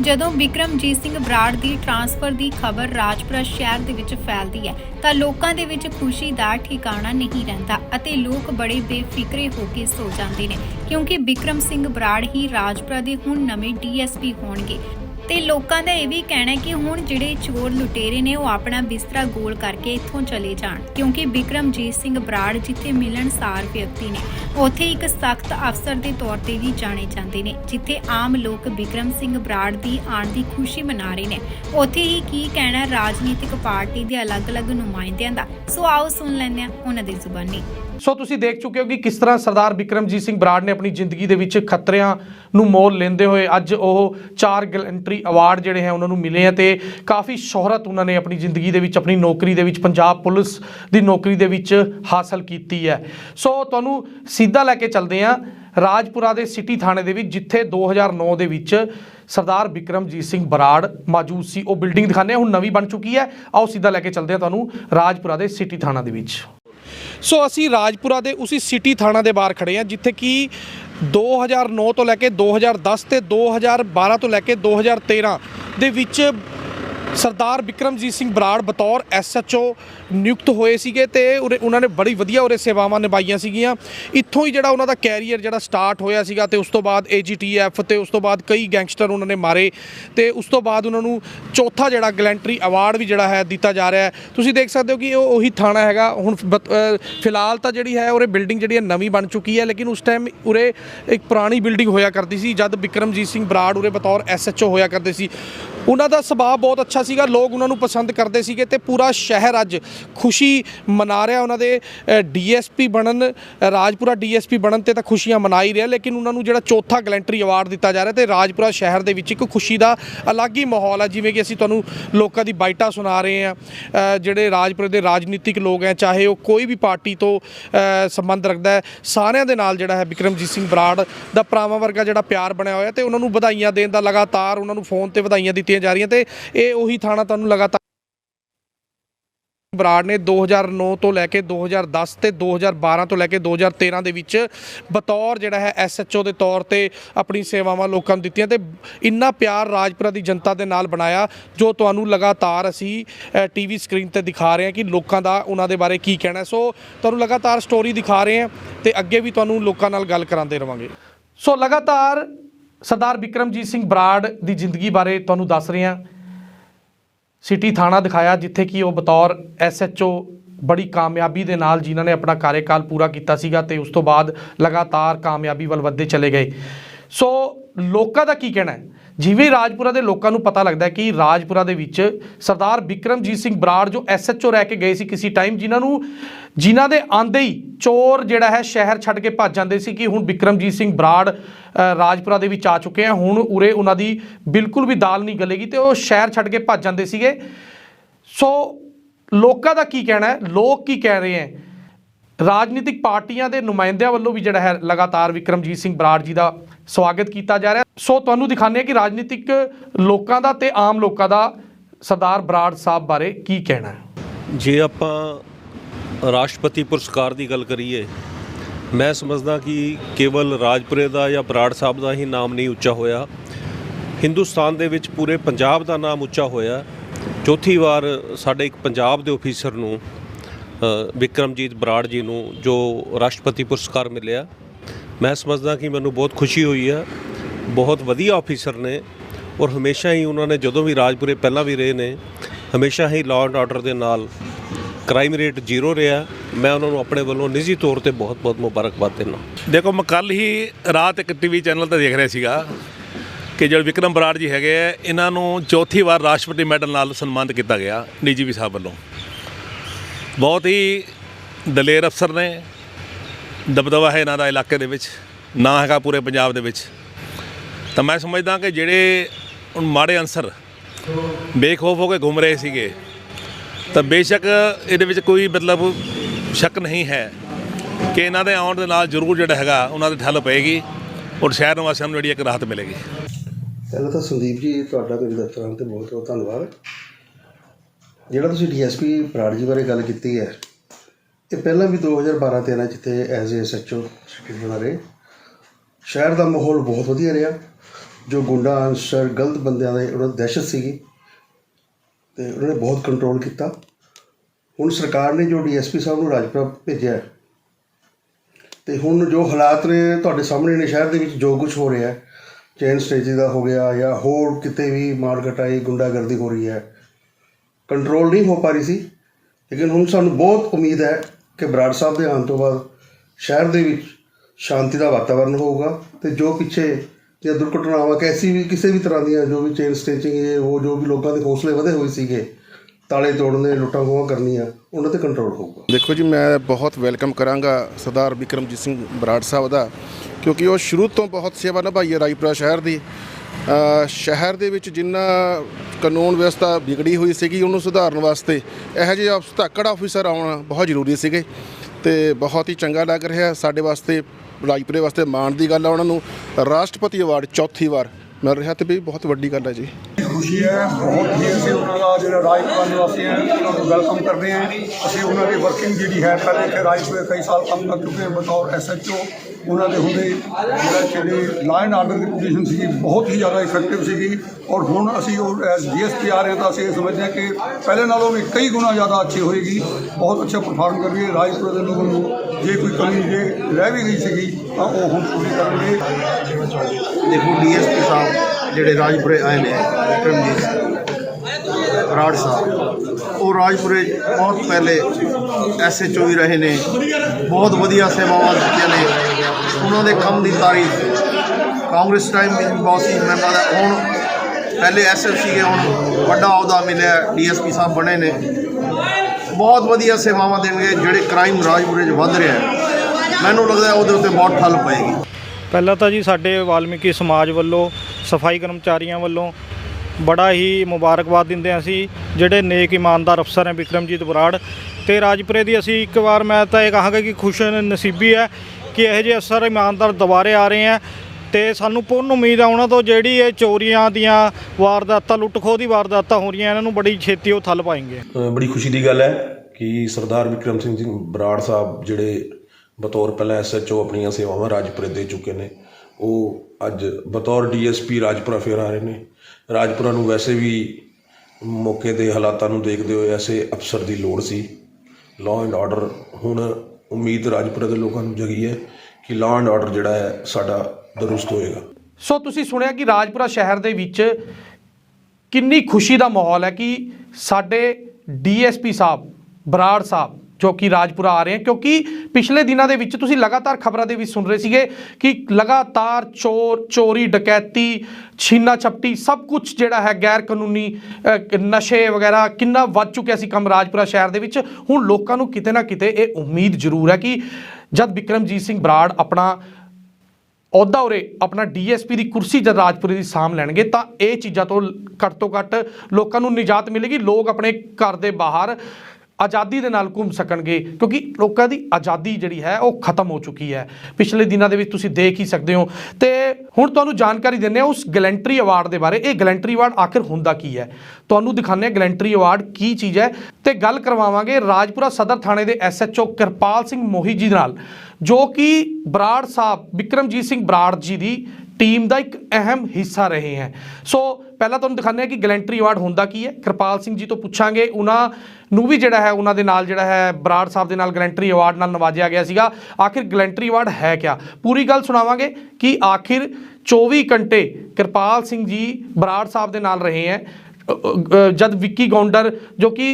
ਜਦੋਂ ਵਿਕਰਮਜੀਤ ਸਿੰਘ ਬਰਾੜ ਦੀ ਟ੍ਰਾਂਸਫਰ ਦੀ ਖਬਰ ਰਾਜਪੁਰਾ ਸ਼ਹਿਰ ਦੇ ਵਿੱਚ ਫੈਲਦੀ ਹੈ, ਤਾਂ ਲੋਕਾਂ ਦੇ ਵਿੱਚ ਖੁਸ਼ੀ ਦਾ ਠਿਕਾਣਾ ਨਹੀਂ ਰਹਿੰਦਾ ਅਤੇ ਲੋਕ ਬੜੇ ਬੇਫਿਕਰੇ ਹੋ ਕੇ ਸੋ ਜਾਂਦੇ ਨੇ, ਕਿਉਂਕਿ ਵਿਕਰਮ ਸਿੰਘ ਬਰਾੜ ਹੀ ਰਾਜਪੁਰਾ ਦੇ ਹੁਣ ਨਵੇਂ ਡੀਐਸਪੀ ਹੋਣਗੇ। ਤੇ ਲੋਕਾਂ ਦਾ ਇਹ ਵੀ ਕਹਿਣਾ ਹੈ ਕਿ ਹੁਣ ਜਿਹੜੇ ਚੋਰ ਲੁਟੇਰੇ ਨੇ, ਉਹ ਆਪਣਾ ਬਿਸਤਰਾ ਗੋਲ ਕਰਕੇ ਇੱਥੋਂ ਚਲੇ ਜਾਣ। ਕਿਉਂਕਿ ਵਿਕਰਮਜੀਤ ਸਿੰਘ ਬਰਾੜ ਜਿੱਥੇ ਮਿਲਣਸਾਰ ਵਿਅਕਤੀ ਨੇ, ਉੱਥੇ ਇੱਕ ਸਖਤ ਅਫਸਰ ਦੇ ਤੌਰ ਤੇ ਵੀ ਜਾਣੇ ਜਾਂਦੇ ਨੇ, ਜਿੱਥੇ ਆਮ ਲੋਕ ਵਿਕਰਮ ਸਿੰਘ ਬਰਾੜ ਦੀ ਆਉਣ ਦੀ ਖੁਸ਼ੀ ਮਨਾ ਰਹੇ ਨੇ। ਉੱਥੇ ਹੀ ਕੀ ਕਹਿਣਾ ਰਾਜਨੀਤਿਕ ਪਾਰਟੀ ਦੇ ਅਲੱਗ-ਅਲੱਗ ਨੁਮਾਇੰਦਿਆਂ ਦਾ। ਸੋ ਆਓ ਸੁਣ ਲੈਂਦੇ ਹਾਂ ਉਹਨਾਂ ਦੀ ਜ਼ੁਬਾਨੀ। ਸੋ ਤੁਸੀਂ ਦੇਖ ਚੁੱਕੇ ਹੋ ਕਿ ਕਿਸ ਤਰ੍ਹਾਂ ਸਰਦਾਰ ਬਿਕਰਮਜੀਤ ਸਿੰਘ ਬਰਾੜ ਨੇ ਆਪਣੀ ਜ਼ਿੰਦਗੀ ਦੇ ਵਿੱਚ ਖਤਰਿਆਂ ਨੂੰ ਮੋਲ ਲੈਂਦੇ ਹੋਏ ਅੱਜ ਉਹ ਚਾਰ ਗੈਲੰਟਰੀ ਅਵਾਰਡ ਜਿਹੜੇ ਹੈ ਉਹਨਾਂ ਨੂੰ ਮਿਲੇ ਆ ਤੇ ਕਾਫੀ ਸ਼ੋਹਰਤ ਉਹਨਾਂ ਨੇ ਆਪਣੀ ਜ਼ਿੰਦਗੀ ਦੇ ਵਿੱਚ ਆਪਣੀ ਨੌਕਰੀ ਦੇ ਵਿੱਚ ਪੰਜਾਬ ਪੁਲਿਸ ਦੀ ਨੌਕਰੀ ਦੇ ਵਿੱਚ ਹਾਸਲ ਕੀਤੀ ਹੈ। ਸੋ ਤੁਹਾਨੂੰ ਸਿੱਧਾ ਲੈ ਕੇ ਚੱਲਦੇ ਆ ਰਾਜਪੁਰਾ ਦੇ ਸਿਟੀ ਥਾਣੇ ਦੇ ਵਿੱਚ, ਜਿੱਥੇ 2009 ਦੇ ਵਿੱਚ ਸਰਦਾਰ ਬਿਕਰਮਜੀਤ ਸਿੰਘ ਬਰਾੜ ਮੌਜੂਦ ਸੀ। ਉਹ ਬਿਲਡਿੰਗ ਦਿਖਾਉਂਦੇ ਹਾਂ, ਹੁਣ ਨਵੀਂ ਬਣ ਚੁੱਕੀ ਹੈ। ਆਓ ਸਿੱਧਾ ਲੈ ਕੇ ਚੱਲਦੇ ਆ ਤੁਹਾਨੂੰ ਰਾਜਪੁਰਾ ਦੇ ਸਿਟੀ ਥਾਣਾ ਦੇ ਵਿੱਚ। ਸੋ ਅਸੀਂ ਰਾਜਪੁਰਾ ਦੇ ਉਸੇ ਸਿਟੀ ਥਾਣਾ ਦੇ ਬਾਹਰ ਖੜੇ ਹਾਂ, ਜਿੱਥੇ ਕਿ 2009 ਤੋਂ ਲੈ ਕੇ 2010 ਤੇ 2012 ਤੋਂ ਲੈ ਕੇ 2013 ਦੇ ਵਿੱਚ ਸਰਦਾਰ ਬਿਕਰਮਜੀਤ ਸਿੰਘ ਬਰਾੜ ਬਤੌਰ ਐਸਐਚਓ ਨਿਯੁਕਤ ਹੋਏ ਸੀਗੇ ਤੇ ਉਰੇ ਉਹਨਾਂ ਨੇ ਬੜੀ ਵਧੀਆ ਉਰੇ ਸੇਵਾਵਾਂ ਨਿਭਾਈਆਂ ਸੀਗੀਆਂ। ਇੱਥੋਂ ਹੀ ਜਿਹੜਾ ਉਹਨਾਂ ਦਾ ਕੈਰੀਅਰ ਜਿਹੜਾ ਸਟਾਰਟ ਹੋਇਆ ਸੀਗਾ ਤੇ ਉਸ ਤੋਂ ਬਾਅਦ ਏਜੀਟੀਐਫ ਤੇ ਉਸ ਤੋਂ ਬਾਅਦ ਕਈ ਗੈਂਗਸਟਰ ਉਹਨਾਂ ਨੇ ਮਾਰੇ ਤੇ ਉਸ ਤੋਂ ਬਾਅਦ ਉਹਨਾਂ ਨੂੰ ਚੌਥਾ ਜਿਹੜਾ ਗਲੈਂਟਰੀ ਅਵਾਰਡ ਵੀ ਜਿਹੜਾ ਹੈ ਦਿੱਤਾ ਜਾ ਰਿਹਾ ਹੈ। ਤੁਸੀਂ ਦੇਖ ਸਕਦੇ ਹੋ ਕਿ ਉਹ ਉਹੀ ਥਾਣਾ ਹੈਗਾ। ਹੁਣ ਬਤ- ਫਿਲਹਾਲ ਤਾਂ ਜਿਹੜੀ ਹੈ ਉਰੇ ਬਿਲਡਿੰਗ ਜਿਹੜੀ ਹੈ ਨਵੀਂ ਬਣ ਚੁੱਕੀ ਹੈ, ਲੇਕਿਨ ਉਸ ਟਾਈਮ ਉਰੇ ਇੱਕ ਪੁਰਾਣੀ ਬਿਲਡਿੰਗ ਹੋਇਆ ਕਰਦੀ ਸੀ ਜਦ ਬਿਕਰਮਜੀਤ ਸਿੰਘ ਬਰਾੜ ਉਰੇ ਬਤੌਰ ਐਸਐਚਓ ਹੋਇਆ ਕਰਦੇ ਸੀ। ਉਹਨਾਂ ਦਾ ਸੁਭਾਅ ਬਹੁਤ ਅੱਛਾ ਅੱਛਾ ਸੀਗਾ ਲੋਕ ਉਹਨਾਂ ਨੂੰ ਪਸੰਦ ਕਰਦੇ ਸੀਗੇ ਤੇ ਪੂਰਾ ਸ਼ਹਿਰ ਅੱਜ ਖੁਸ਼ੀ ਮਨਾ ਰਿਹਾ ਉਹਨਾਂ ਦੇ ਡੀਐਸਪੀ ਬਣਨ ਅ, ਰਾਜਪੁਰਾ ਡੀਐਸਪੀ ਬਣਨ ਤੇ ਤਾਂ ਖੁਸ਼ੀਆਂ ਮਨਾ ਹੀ ਰਿਹਾ ਲੇਕਿਨ ਉਹਨਾਂ ਨੂੰ ਜਿਹੜਾ ਚੌਥਾ ਗਲੈਂਟਰੀ ਅਵਾਰਡ ਦਿੱਤਾ ਜਾ ਰਿਹਾ ਤੇ ਰਾਜਪੁਰਾ ਸ਼ਹਿਰ ਦੇ ਵਿੱਚ ਇੱਕ ਖੁਸ਼ੀ ਦਾ ਅਲੱਗ ਹੀ ਮਾਹੌਲ ਹੈ ਜਿਵੇਂ ਕਿ ਅਸੀਂ ਤੁਹਾਨੂੰ ਲੋਕਾਂ ਦੀ ਬਾਈਟਾਂ ਸੁਣਾ ਰਹੇ ਹਾਂ ਜਿਹੜੇ ਰਾਜਪੁਰੇ ਦੇ ਰਾਜਨੀਤਿਕ ਲੋਕ ਹੈ ਚਾਹੇ ਉਹ ਕੋਈ ਵੀ ਪਾਰਟੀ ਤੋਂ ਸੰਬੰਧ ਰੱਖਦਾ ਹੈ ਸਾਰਿਆਂ ਦੇ ਨਾਲ ਜਿਹੜਾ ਹੈ ਵਿਕਰਮਜੀਤ ਸਿੰਘ ਬਰਾੜ ਦਾ ਭਰਾਵਾਂ ਵਰਗਾ ਜਿਹੜਾ ਪਿਆਰ ਬਣਿਆ ਹੋਇਆ ਤੇ ਉਹਨਾਂ ਨੂੰ ਵਧਾਈਆਂ ਦੇਣ ਦਾ ਲਗਾਤਾਰ ਉਹਨਾਂ ਨੂੰ ਫੋਨ ਤੇ ਵਧਾਈਆਂ ਦਿੱਤੀਆਂ ਜਾ ਰਹੀਆਂ ਤੇ ਇਹ ਉਹੀ ਥਾਣਾ ਤੁਹਾਨੂੰ ਲਗਾਤਾਰ ਬਰਾੜ ਨੇ 2009 ਤੋਂ ਲੈ ਕੇ 2010 ਤੇ 2012 ਤੋਂ ਲੈ ਕੇ 2013 ਦੇ ਵਿੱਚ ਬਤੌਰ ਜਿਹੜਾ ਹੈ ਐਸਐਚਓ ਦੇ ਤੌਰ ਤੇ ਆਪਣੀ ਸੇਵਾਵਾਂ ਲੋਕਾਂ ਨੂੰ ਦਿੱਤੀਆਂ ਤੇ ਇੰਨਾ ਪਿਆਰ ਰਾਜਪੁਰਾ ਦੀ ਜਨਤਾ ਦੇ ਨਾਲ ਬਣਾਇਆ, ਜੋ ਤੁਹਾਨੂੰ ਲਗਾਤਾਰ ਅਸੀਂ ਟੀਵੀ ਸਕਰੀਨ ਤੇ ਦਿਖਾ ਰਹੇ ਹਾਂ ਕਿ ਲੋਕਾਂ ਦਾ ਉਹਨਾਂ ਦੇ ਬਾਰੇ ਕੀ ਕਹਿਣਾ ਸੋ ਤੁਹਾਨੂੰ ਲਗਾਤਾਰ ਸਟੋਰੀ ਦਿਖਾ ਰਹੇ ਹਾਂ ਤੇ ਅੱਗੇ ਵੀ ਤੁਹਾਨੂੰ ਲੋਕਾਂ ਨਾਲ ਗੱਲ ਕਰਾਉਂਦੇ ਰਵਾਂਗੇ। ਸੋ ਲਗਾਤਾਰ ਸਰਦਾਰ ਵਿਕਰਮਜੀਤ ਸਿੰਘ ਬਰਾੜ ਦੀ ਜ਼ਿੰਦਗੀ ਬਾਰੇ ਤੁਹਾਨੂੰ ਦੱਸ ਰਹੇ ਹਾਂ। ਸਿਟੀ ਥਾਣਾ ਦਿਖਾਇਆ ਜਿੱਥੇ ਕਿ ਉਹ ਬਤੌਰ ਐਸਐਚਓ ਬੜੀ ਕਾਮਯਾਬੀ ਦੇ ਨਾਲ ਜਿਨ੍ਹਾਂ ਨੇ ਆਪਣਾ ਕਾਰਜਕਾਲ ਪੂਰਾ ਕੀਤਾ ਸੀਗਾ ਤੇ ਉਸ ਤੋਂ ਬਾਅਦ ਲਗਾਤਾਰ ਕਾਮਯਾਬੀ ਵੱਲ ਵੱਧਦੇ ਚਲੇ ਗਏ। ਸੋ ਲੋਕਾਂ ਦਾ ਕੀ ਕਹਿਣਾ ਹੈ? ਜਿਵੇਂ ਰਾਜਪੁਰਾ ਦੇ ਲੋਕਾਂ ਨੂੰ ਪਤਾ ਲੱਗਦਾ ਕਿ ਰਾਜਪੁਰਾ ਦੇ ਵਿੱਚ ਸਰਦਾਰ ਬਿਕਰਮਜੀਤ ਸਿੰਘ ਬਰਾੜ ਜੋ ਐਸਐਚਓ ਰਹਿ ਕੇ ਗਏ ਸੀ ਕਿਸੇ ਟਾਈਮ ਜਿਨ੍ਹਾਂ ਨੂੰ ਜਿਨ੍ਹਾਂ ਦੇ ਆਂਦੇ ਹੀ ਚੋਰ ਜਿਹੜਾ ਹੈ ਸ਼ਹਿਰ ਛੱਡ ਕੇ ਭੱਜ ਜਾਂਦੇ ਸੀ ਕਿ ਹੁਣ ਬਿਕਰਮਜੀਤ ਸਿੰਘ ਬਰਾੜ ਰਾਜਪੁਰਾ ਦੇ ਵਿੱਚ ਆ ਚੁੱਕੇ ਆ ਹੁਣ ਉਰੇ ਉਹਨਾਂ ਦੀ ਬਿਲਕੁਲ ਵੀ ਦਾਲ ਨਹੀਂ ਗਲੇਗੀ ਤੇ ਉਹ ਸ਼ਹਿਰ ਛੱਡ ਕੇ ਭੱਜ ਜਾਂਦੇ ਸੀਗੇ। ਸੋ ਲੋਕਾਂ ਦਾ ਕੀ ਕਹਿਣਾ ਹੈ? ਲੋਕ ਕੀ ਕਹਿ ਰਹੇ ਹੈ? ਰਾਜਨੀਤਿਕ ਪਾਰਟੀਆਂ ਦੇ ਨੁਮਾਇੰਦਿਆਂ ਵੱਲੋਂ ਵੀ ਜਿਹੜਾ ਹੈ ਲਗਾਤਾਰ ਵਿਕਰਮਜੀਤ ਸਿੰਘ ਬਰਾੜ ਜੀ ਦਾ ਸਵਾਗਤ ਕੀਤਾ ਜਾ ਰਿਹਾ। ਸੋ ਤੁਹਾਨੂੰ ਦਿਖਾਉਂਦੇ ਹਾਂ ਕਿ ਰਾਜਨੀਤਿਕ ਲੋਕਾਂ ਦਾ ਤੇ ਆਮ ਲੋਕਾਂ ਦਾ ਸਰਦਾਰ ਬਰਾੜ ਸਾਹਿਬ ਬਾਰੇ ਕੀ ਕਹਿਣਾ ਹੈ। ਜੇ ਆਪਾਂ ਰਾਸ਼ਟਰਪਤੀ ਪੁਰਸਕਾਰ ਦੀ ਗੱਲ ਕਰੀਏ ਮੈਂ ਸਮਝਦਾ ਕਿ ਕੇਵਲ ਰਾਜਪੁਰੇ ਦਾ ਜਾਂ ਬਰਾੜ ਸਾਹਿਬ ਦਾ ਹੀ ਨਾਮ ਨਹੀਂ ਉੱਚਾ ਹੋਇਆ। ਹਿੰਦੁਸਤਾਨ ਦੇ ਵਿੱਚ ਪੂਰੇ ਪੰਜਾਬ ਦਾ ਨਾਮ ਉੱਚਾ ਹੋਇਆ। ਚੌਥੀ ਵਾਰ ਸਾਡੇ ਇੱਕ ਪੰਜਾਬ ਦੇ ਅਫੀਸਰ ਨੂੰ ਅ, ਵਿਕਰਮਜੀਤ ਬਰਾੜ ਜੀ ਨੂੰ ਜੋ ਰਾਸ਼ਟਰਪਤੀ ਪੁਰਸਕਾਰ ਮਿਲਿਆ। ਮੈਂ ਸਮਝਦਾ ਕਿ ਮੈਨੂੰ ਬਹੁਤ ਖੁਸ਼ੀ ਹੋਈ ਆ। ਬਹੁਤ ਵਧੀਆ ਅਫੀਸਰ ਨੇ ਔਰ ਹਮੇਸ਼ਾ ਹੀ ਉਹਨਾਂ ਨੇ ਜਦੋਂ ਵੀ ਰਾਜਪੁਰੇ ਪਹਿਲਾਂ ਵੀ ਰਹੇ ਨੇ, ਹਮੇਸ਼ਾ ਹੀ ਲਾਅ ਐਂਡ ਆਰਡਰ ਦੇ ਨਾਲ ਕ੍ਰਾਈਮ ਰੇਟ ਜ਼ੀਰੋ ਰਿਹਾ। ਮੈਂ ਉਹਨਾਂ ਨੂੰ ਆਪਣੇ ਵੱਲੋਂ ਨਿੱਜੀ ਤੌਰ ਤੇ ਬਹੁਤ-ਬਹੁਤ ਮੁਬਾਰਕਬਾਦ ਦਿੰਦਾ ਦੇਖੋ, ਮੈਂ ਕੱਲ ਹੀ ਰਾਤ ਇੱਕ ਟੀਵੀ ਚੈਨਲ ਤੇ ਦੇਖ ਰਿਹਾ ਸੀਗਾ ਕਿ ਜਿਹੜੇ ਵਿਕਰਮ ਬਰਾੜ ਜੀ ਹੈਗੇ ਆ, ਇਹਨਾਂ ਨੂੰ ਚੌਥੀ ਵਾਰ ਰਾਸ਼ਟਰਪਤੀ ਮੈਡਲ ਨਾਲ ਸਨਮਾਨਿਤ ਕੀਤਾ ਗਿਆ ਡੀਜੀਪੀ ਸਾਹਿਬ ਵੱਲੋਂ। ਬਹੁਤ ਹੀ ਦਲੇਰ ਅਫਸਰ ਨੇ ਦਬਦਬਾ ਹੈ ਇਹਨਾਂ ਦਾ ਇਲਾਕੇ ਦੇ ਵਿੱਚ, ਨਾ ਹੈਗਾ ਪੂਰੇ ਪੰਜਾਬ ਦੇ ਵਿੱਚ। ਤਾਂ ਮੈਂ ਸਮਝਦਾ ਕਿ ਜਿਹੜੇ ਮਾੜੇ ਅਨਸਰ ਬੇਖੌਫ ਹੋ ਕੇ ਘੁੰਮ ਰਹੇ ਸੀਗੇ, ਤਾਂ ਬੇਸ਼ੱਕ ਇਹਦੇ ਵਿੱਚ ਕੋਈ ਮਤਲਬ ਸ਼ੱਕ ਨਹੀਂ ਹੈ ਕਿ ਇਹਨਾਂ ਦੇ ਆਉਣ ਦੇ ਨਾਲ ਜ਼ਰੂਰ ਜਿਹੜਾ ਹੈਗਾ ਉਹਨਾਂ ਦੀ ਠੱਲ ਪਏਗੀ ਔਰ ਸ਼ਹਿਰ ਨਿਵਾਸੀਆਂ ਨੂੰ ਜਿਹੜੀ ਇੱਕ ਰਾਹਤ ਮਿਲੇਗੀ। ਪਹਿਲਾਂ ਤਾਂ ਸੰਦੀਪ ਜੀ, ਤੁਹਾਡਾ ਮੇਰੇ ਦਫ਼ਤਰ ਆਉਣ ਤੇ ਬਹੁਤ ਬਹੁਤ ਧੰਨਵਾਦ। ਜਿਹੜਾ ਤੁਸੀਂ ਡੀਐਸਪੀ ਬਰਾੜ ਜੀ ਬਾਰੇ ਗੱਲ ਕੀਤੀ ਹੈ ਇਹ ਪਹਿਲਾਂ ਵੀ 2012-13 ਜਿੱਥੇ ਐਜ਼ ਏ ਐਸਐਚਓ ਸਿਟੀ ਬਣਾ ਰਹੇ। ਸ਼ਹਿਰ ਦਾ ਮਾਹੌਲ ਬਹੁਤ ਵਧੀਆ ਰਿਹਾ ਜੋ ਗੁੰਡਾ ਅਨਸਰ ਗਲਤ ਬੰਦਿਆਂ ਦੇ ਉਹਨਾਂ ਦੀ ਦਹਿਸ਼ਤ ਸੀਗੀ ਤੇ ਉਹਨਾਂ ਨੇ ਬਹੁਤ ਕੰਟਰੋਲ ਕੀਤਾ। ਹੁਣ ਸਰਕਾਰ ਨੇ ਜੋ ਡੀਐਸਪੀ ਸਾਹਿਬ ਨੂੰ ਰਾਜਪੁਰਾ ਭੇਜਿਆ ਹੈ, ਤੇ ਹੁਣ ਜੋ ਹਾਲਾਤ ਨੇ ਤੁਹਾਡੇ ਸਾਹਮਣੇ ਨੇ ਸ਼ਹਿਰ ਦੇ ਵਿੱਚ ਜੋ ਕੁਝ ਹੋ ਰਿਹਾ ਹੈ ਚੇਨ ਸਟੇਜ ਦਾ ਹੋ ਗਿਆ ਜਾਂ ਹੋਰ ਕਿਤੇ ਵੀ ਮਾਰ ਕਟਾਈ ਗੁੰਡਾਗਰਦੀ ਹੋ ਰਹੀ ਹੈ ਕੰਟਰੋਲ ਨਹੀਂ ਹੋ ਪਾ ਰਹੀ ਸੀ। ਲੇਕਿਨ ਹੁਣ ਸਾਨੂੰ ਬਹੁਤ ਉਮੀਦ ਹੈ ਕਿ ਬਰਾੜ ਸਾਹਿਬ ਦੇ ਆਉਣ ਤੋਂ ਬਾਅਦ ਸ਼ਹਿਰ ਦੇ ਵਿੱਚ ਸ਼ਾਂਤੀ ਦਾ ਵਾਤਾਵਰਣ ਹੋਊਗਾ ਤੇ ਜੋ ਪਿੱਛੇ ਜਾਂ ਦੁਰਘਟਨਾਵਾਂ, ਕੈਸੀ ਵੀ, ਕਿਸੇ ਵੀ ਤਰ੍ਹਾਂ ਦੀਆਂ ਜੋ ਵੀ ਚੇਨ ਸਟੇਚਿੰਗ ਇਹ, ਉਹ ਜੋ ਵੀ ਲੋਕਾਂ ਦੇ ਹੌਸਲੇ ਵਧੇ ਹੋਏ ਸੀਗੇ, ਤਾਲੇ ਤੋੜਨੇ, ਲੁੱਟਾਂ ਖੋਹਾਂ ਕਰਨੀਆਂ, ਉਹਨਾਂ ਤੇ ਕੰਟਰੋਲ ਹੋਊਗਾ। ਦੇਖੋ ਜੀ, ਮੈਂ ਬਹੁਤ ਵੈਲਕਮ ਕਰਾਂਗਾ ਸਰਦਾਰ ਵਿਕਰਮਜੀਤ ਸਿੰਘ ਬਰਾੜ ਸਾਹਿਬ ਦਾ, ਕਿਉਂਕਿ ਉਹ ਸ਼ੁਰੂ ਤੋਂ ਬਹੁਤ ਸੇਵਾ ਨਿਭਾਈ ਹੈ ਰਾਜਪੁਰਾ ਸ਼ਹਿਰ ਦੀ। ਸ਼ਹਿਰ ਦੇ ਵਿੱਚ ਜਿੰਨਾ ਕਾਨੂੰਨ ਵਿਵਸਥਾ ਵਿਗੜੀ ਹੋਈ ਸੀਗੀ, ਉਹਨੂੰ ਸੁਧਾਰਨ ਵਾਸਤੇ ਇਹੋ ਜਿਹੇ ਧੱਕੜ ਆਫੀਸਰ ਆਉਣਾ ਬਹੁਤ ਜ਼ਰੂਰੀ ਸੀਗੇ ਤੇ ਬਹੁਤ ਹੀ ਚੰਗਾ ਲੱਗ ਰਿਹਾ ਸਾਡੇ ਵਾਸਤੇ, ਰਾਜਪੁਰੇ ਵਾਸਤੇ ਮਾਣ ਦੀ ਗੱਲ ਆ ਉਹਨਾਂ ਨੂੰ। ਰਾਸ਼ਟਰਪਤੀ ਅਵਾਰਡ ਚੌਥੀ ਵਾਰ ਮਿਲ ਰਿਹਾ ਤੇ ਵੀ ਬਹੁਤ ਵੱਡੀ ਗੱਲ ਹੈ ਜੀ। ਖੁਸ਼ੀ ਹੈ, ਬਹੁਤ ਹੀ ਅਸੀਂ ਉਹਨਾਂ ਦਾ ਜਿਹੜਾ ਰਾਜਪੁਰਾ ਨਿਵਾਸੀ ਹੈ, ਉਹਨਾਂ ਨੂੰ ਵੈਲਕਮ ਕਰਦੇ ਹਾਂ। ਅਸੀਂ ਉਹਨਾਂ ਦੀ ਵਰਕਿੰਗ ਜਿਹੜੀ ਹੈ, ਪਹਿਲੇ ਇੱਥੇ ਰਾਜਪੁਰੇ ਕਈ ਸਾਲ ਕੰਮ ਕਰ ਚੁੱਕੇ ਬਤੌਰ ਐਸਐਚਓ ਉਹਨਾਂ ਦੇ ਹੁੰਦੇ ਜਿਹੜਾ ਜਿਹੜੀ ਲਾਅ ਆਰਡਰ ਦੀ ਪੋਜੀਸ਼ਨ ਸੀਗੀ, ਬਹੁਤ ਹੀ ਜ਼ਿਆਦਾ ਇਫੈਕਟਿਵ ਸੀਗੀ। ਔਰ ਹੁਣ ਅਸੀਂ ਉਹ ਐਸ ਡੀਐਸਪੀ ਆ ਰਹੇ ਹਾਂ ਤਾਂ ਅਸੀਂ ਇਹ ਸਮਝਦੇ ਹਾਂ ਕਿ ਪਹਿਲੇ ਨਾਲੋਂ ਵੀ ਕਈ ਗੁਣਾ ਜ਼ਿਆਦਾ ਅੱਛੀ ਹੋਏਗੀ ਬਹੁਤ ਅੱਛਾ ਪਰਫਾਰਮ ਕਰ ਰਹੀ ਹੈ। ਰਾਜਪੁਰੇ ਦੇ ਲੋਕਾਂ ਨੂੰ ਜੇ ਕੋਈ ਕਮੀ ਜੇ ਰਹਿ ਵੀ ਗਈ ਸੀਗੀ, ਤਾਂ ਉਹ ਹੁਣ ਪੂਰੀ ਕਰਨਗੇ ਦੇਖੋ ਡੀਐਸਪੀ ਸਾਹਿਬ ਜਿਹੜੇ ਰਾਜਪੁਰੇ ਆਏ ਨੇ, ਵਿਕਰਮਜੀਤ ਸਿੰਘ ਬਰਾੜ ਸਾਹਿਬ, ਉਹ ਰਾਜਪੁਰੇ ਬਹੁਤ ਪਹਿਲੇ ਐਸਐਚਓ ਵੀ ਰਹੇ ਨੇ। ਬਹੁਤ ਵਧੀਆ ਸੇਵਾਵਾਂ ਦਿੱਤੀਆਂ ਨੇ। ਉਹਨਾਂ ਦੇ ਕੰਮ ਦੀ ਤਾਰੀਫ। ਕਾਂਗਰਸ ਟਾਈਮ ਵਿੱਚ ਬਹੁਤ ਸੀ, ਮੈਂਬਰ ਦਾ ਹੁਣ ਪਹਿਲੇ ਐਸਐਫ ਸੀਗੇ, ਹੁਣ ਵੱਡਾ ਅਹੁਦਾ ਮਿਲਿਆ ਡੀਐਸਪੀ ਸਾਹਿਬ ਬਣੇ ਨੇ। ਬਹੁਤ ਵਧੀਆ ਸੇਵਾਵਾਂ ਦੇਣਗੇ ਜਿਹੜੇ ਕ੍ਰਾਈਮ ਰਾਜਪੁਰੇ 'ਚ ਵੱਧ ਰਿਹਾ ਮੈਨੂੰ ਲੱਗਦਾ ਉਹਦੇ ਉੱਤੇ ਬਹੁਤ ਠੱਲ ਪਏਗੀ। ਪਹਿਲਾਂ ਤਾਂ ਜੀ ਸਾਡੇ ਵਾਲਮੀਕੀ ਸਮਾਜ ਵੱਲੋਂ, ਸਫ਼ਾਈ ਕਰਮਚਾਰੀਆਂ ਵੱਲੋਂ ਬੜਾ ਹੀ ਮੁਬਾਰਕਬਾਦ ਦਿੰਦੇ ਹਾਂ ਅਸੀਂ, ਜਿਹੜੇ ਨੇਕ ਇਮਾਨਦਾਰ ਅਫਸਰ ਹੈ ਵਿਕਰਮਜੀਤ ਬਰਾੜ ਤੇ ਰਾਜਪੁਰੇ ਦੀ ਅਸੀਂ ਇੱਕ ਵਾਰ ਮੈਂ ਤਾਂ ਇਹ ਕਹਾਂਗਾ ਕਿ ਖੁਸ਼ ਨਸੀਬੀ ਹੈ। ਕਿ ਇਹੋ ਜਿਹੇ ਅਫਸਰ ਇਮਾਨਦਾਰ ਦੁਬਾਰੇ ਆ ਰਹੇ ਹੈ ਤੇ ਸਾਨੂੰ ਪੂਰਨ ਉਮੀਦ ਆ ਉਹਨਾਂ ਤੋਂ ਜਿਹੜੀ ਇਹ ਚੋਰੀਆਂ ਦੀਆਂ ਵਾਰਦਾਤਾਂ ਲੁੱਟ ਖੋਹ ਦੀ ਵਾਰਦਾਤਾਂ ਹੋ ਰਹੀਆਂ, ਇਹਨਾਂ ਨੂੰ ਬੜੀ ਛੇਤੀ ਉਹ ਥੱਲ ਪਾਏਂਗੇ। ਬੜੀ ਖੁਸ਼ੀ ਦੀ ਗੱਲ ਹੈ ਕਿ ਸਰਦਾਰ ਵਿਕਰਮ ਸਿੰਘ ਜੀ ਬਰਾੜ ਸਾਹਿਬ ਜਿਹੜੇ ਬਤੌਰ ਪਹਿਲਾਂ ਐਸਐਚਓ ਆਪਣੀਆਂ ਸੇਵਾਵਾਂ ਰਾਜਪੁਰੇ ਦੇ ਚੁੱਕੇ ਨੇ, ਉਹ ਅੱਜ ਬਤੌਰ ਡੀਐਸਪੀ ਰਾਜਪੁਰਾ ਫੇਰ ਆ ਰਹੇ ਨੇ। ਰਾਜਪੁਰਾ ਨੂੰ ਵੈਸੇ ਵੀ ਮੌਕੇ ਦੇ ਹਾਲਾਤਾਂ ਨੂੰ ਦੇਖਦੇ ਹੋਏ ਐਸੇ ਅਫਸਰ ਦੀ ਲੋੜ ਸੀ। ਲਾਅ ਐਂਡ ਆਰਡਰ ਹੁਣ ਉਮੀਦ ਰਾਜਪੁਰਾ ਦੇ ਲੋਕਾਂ ਨੂੰ ਜਗੀ ਹੈ ਕਿ ਲਾਅ ਐਂਡ ਆਰਡਰ ਜਿਹੜਾ ਹੈ ਸਾਡਾ ਦਰੁਸਤ ਹੋਏਗਾ। ਸੋ ਤੁਸੀਂ ਸੁਣਿਆ ਕਿ ਰਾਜਪੁਰਾ ਸ਼ਹਿਰ ਦੇ ਵਿੱਚ ਕਿੰਨੀ ਖੁਸ਼ੀ ਦਾ ਮਾਹੌਲ ਹੈ ਕਿ ਸਾਡੇ ਡੀਐਸਪੀ ਸਾਹਿਬ, ਬਰਾੜ ਸਾਹਿਬ ਜੋ ਕਿ ਰਾਜਪੁਰਾ ਆ ਰਹੇ ਹਨ ਕਿਉਂਕਿ ਪਿਛਲੇ ਦਿਨਾਂ ਦੇ ਵਿੱਚ ਤੁਸੀਂ ਲਗਾਤਾਰ ਖਬਰਾਂ ਦੇ ਵਿੱਚ ਸੁਣ ਰਹੇ ਸੀਗੇ ਕਿ ਲਗਾਤਾਰ ਚੋਰ, ਚੋਰੀ, ਡਕੈਤੀ, ਛੀਨਾ ਛਪਟੀ ਸਭ ਕੁਝ ਜਿਹੜਾ ਹੈ ਗੈਰ ਕਾਨੂੰਨੀ ਨਸ਼ੇ ਵਗੈਰਾ ਕਿੰਨਾ ਵੱਧ ਚੁੱਕਿਆ ਸੀ ਕੰਮ ਰਾਜਪੁਰਾ ਸ਼ਹਿਰ ਦੇ ਵਿੱਚ। ਹੁਣ ਲੋਕਾਂ ਨੂੰ ਕਿਤੇ ਨਾ ਕਿਤੇ ਇਹ ਉਮੀਦ ਜ਼ਰੂਰ ਹੈ ਕਿ ਜਦ ਬਿਕਰਮਜੀਤ ਸਿੰਘ ਬਰਾੜ ਆਪਣਾ ਅਹੁਦਾ ਉਰੇ ਆਪਣਾ ਡੀਐਸਪੀ ਦੀ ਕੁਰਸੀ ਜਦ ਰਾਜਪੁਰੇ ਦੀ ਸਾਂਭ ਲੈਣਗੇ ਤਾਂ ਇਹ ਚੀਜ਼ਾਂ ਤੋਂ ਘੱਟ ਤੋਂ ਘੱਟ ਲੋਕਾਂ ਨੂੰ ਨਿਜਾਤ ਮਿਲੇਗੀ। ਲੋਕ ਆਪਣੇ ਘਰ ਦੇ ਬਾਹਰ ਆਜ਼ਾਦੀ ਦੇ ਨਾਲ ਘੁੰਮ ਸਕਣਗੇ, ਕਿਉਂਕਿ ਲੋਕਾਂ ਦੀ ਆਜ਼ਾਦੀ ਜਿਹੜੀ ਹੈ ਉਹ ਖਤਮ ਹੋ ਚੁੱਕੀ ਹੈ। ਪਿਛਲੇ ਦਿਨਾਂ ਦੇ ਵਿੱਚ ਤੁਸੀਂ ਦੇਖ ਹੀ ਸਕਦੇ ਹੋ। ਤੇ ਹੁਣ ਤੁਹਾਨੂੰ ਜਾਣਕਾਰੀ ਦਿੰਦੇ ਹਾਂ ਉਸ ਗਲੈਂਟਰੀ ਅਵਾਰਡ ਦੇ ਬਾਰੇ। ਇਹ ਗਲੈਂਟਰੀ ਅਵਾਰਡ ਆਖਿਰ ਹੁੰਦਾ ਕੀ ਹੈ? ਤੁਹਾਨੂੰ ਦਿਖਾਉਂਦੇ ਹਾਂ ਗਲੈਂਟਰੀ ਅਵਾਰਡ ਕੀ ਚੀਜ਼ ਹੈ। ਤੇ ਗੱਲ ਕਰਵਾਵਾਂਗੇ ਰਾਜਪੁਰਾ ਸਦਰ ਥਾਣੇ ਦੇ ਐਸਐਚਓ ਕਿਰਪਾਲ ਸਿੰਘ ਮੋਹੀ ਜੀ ਨਾਲ, ਜੋ ਕਿ ਬਰਾੜ ਸਾਹਿਬ ਵਿਕਰਮਜੀਤ ਸਿੰਘ ਬਰਾੜ ਜੀ ਦੀ ਟੀਮ ਦਾ ਇੱਕ ਅਹਿਮ ਹਿੱਸਾ ਰਹੇ ਹੈ। ਸੋ ਪਹਿਲਾਂ ਤੁਹਾਨੂੰ ਦਿਖਾਉਂਦੇ ਹਾਂ ਕਿ ਗਲੈਂਟਰੀ ਅਵਾਰਡ ਹੁੰਦਾ ਕੀ ਹੈ। ਕਿਰਪਾਲ ਸਿੰਘ ਜੀ ਤੋਂ ਪੁੱਛਾਂਗੇ। ਉਹਨਾਂ ਨੂੰ ਵੀ ਜਿਹੜਾ ਹੈ, ਉਹਨਾਂ ਦੇ ਨਾਲ ਜਿਹੜਾ ਹੈ, ਬਰਾੜ ਸਾਹਿਬ ਦੇ ਨਾਲ ਗਲੈਂਟਰੀ ਅਵਾਰਡ ਨਾਲ ਨਵਾਜਿਆ ਗਿਆ ਸੀਗਾ। ਆਖਿਰ ਗਲੈਂਟਰੀ ਅਵਾਰਡ ਹੈ ਕਿਆ? ਪੂਰੀ ਗੱਲ ਸੁਣਾਵਾਂਗੇ ਕਿ ਆਖਿਰ 24 ਘੰਟੇ ਕਿਰਪਾਲ ਸਿੰਘ ਜੀ ਬਰਾੜ ਸਾਹਿਬ ਦੇ ਨਾਲ ਰਹੇ ਹੈ। ਜਦ ਵਿੱਕੀ ਗੌਂਡਰ ਜੋ ਕਿ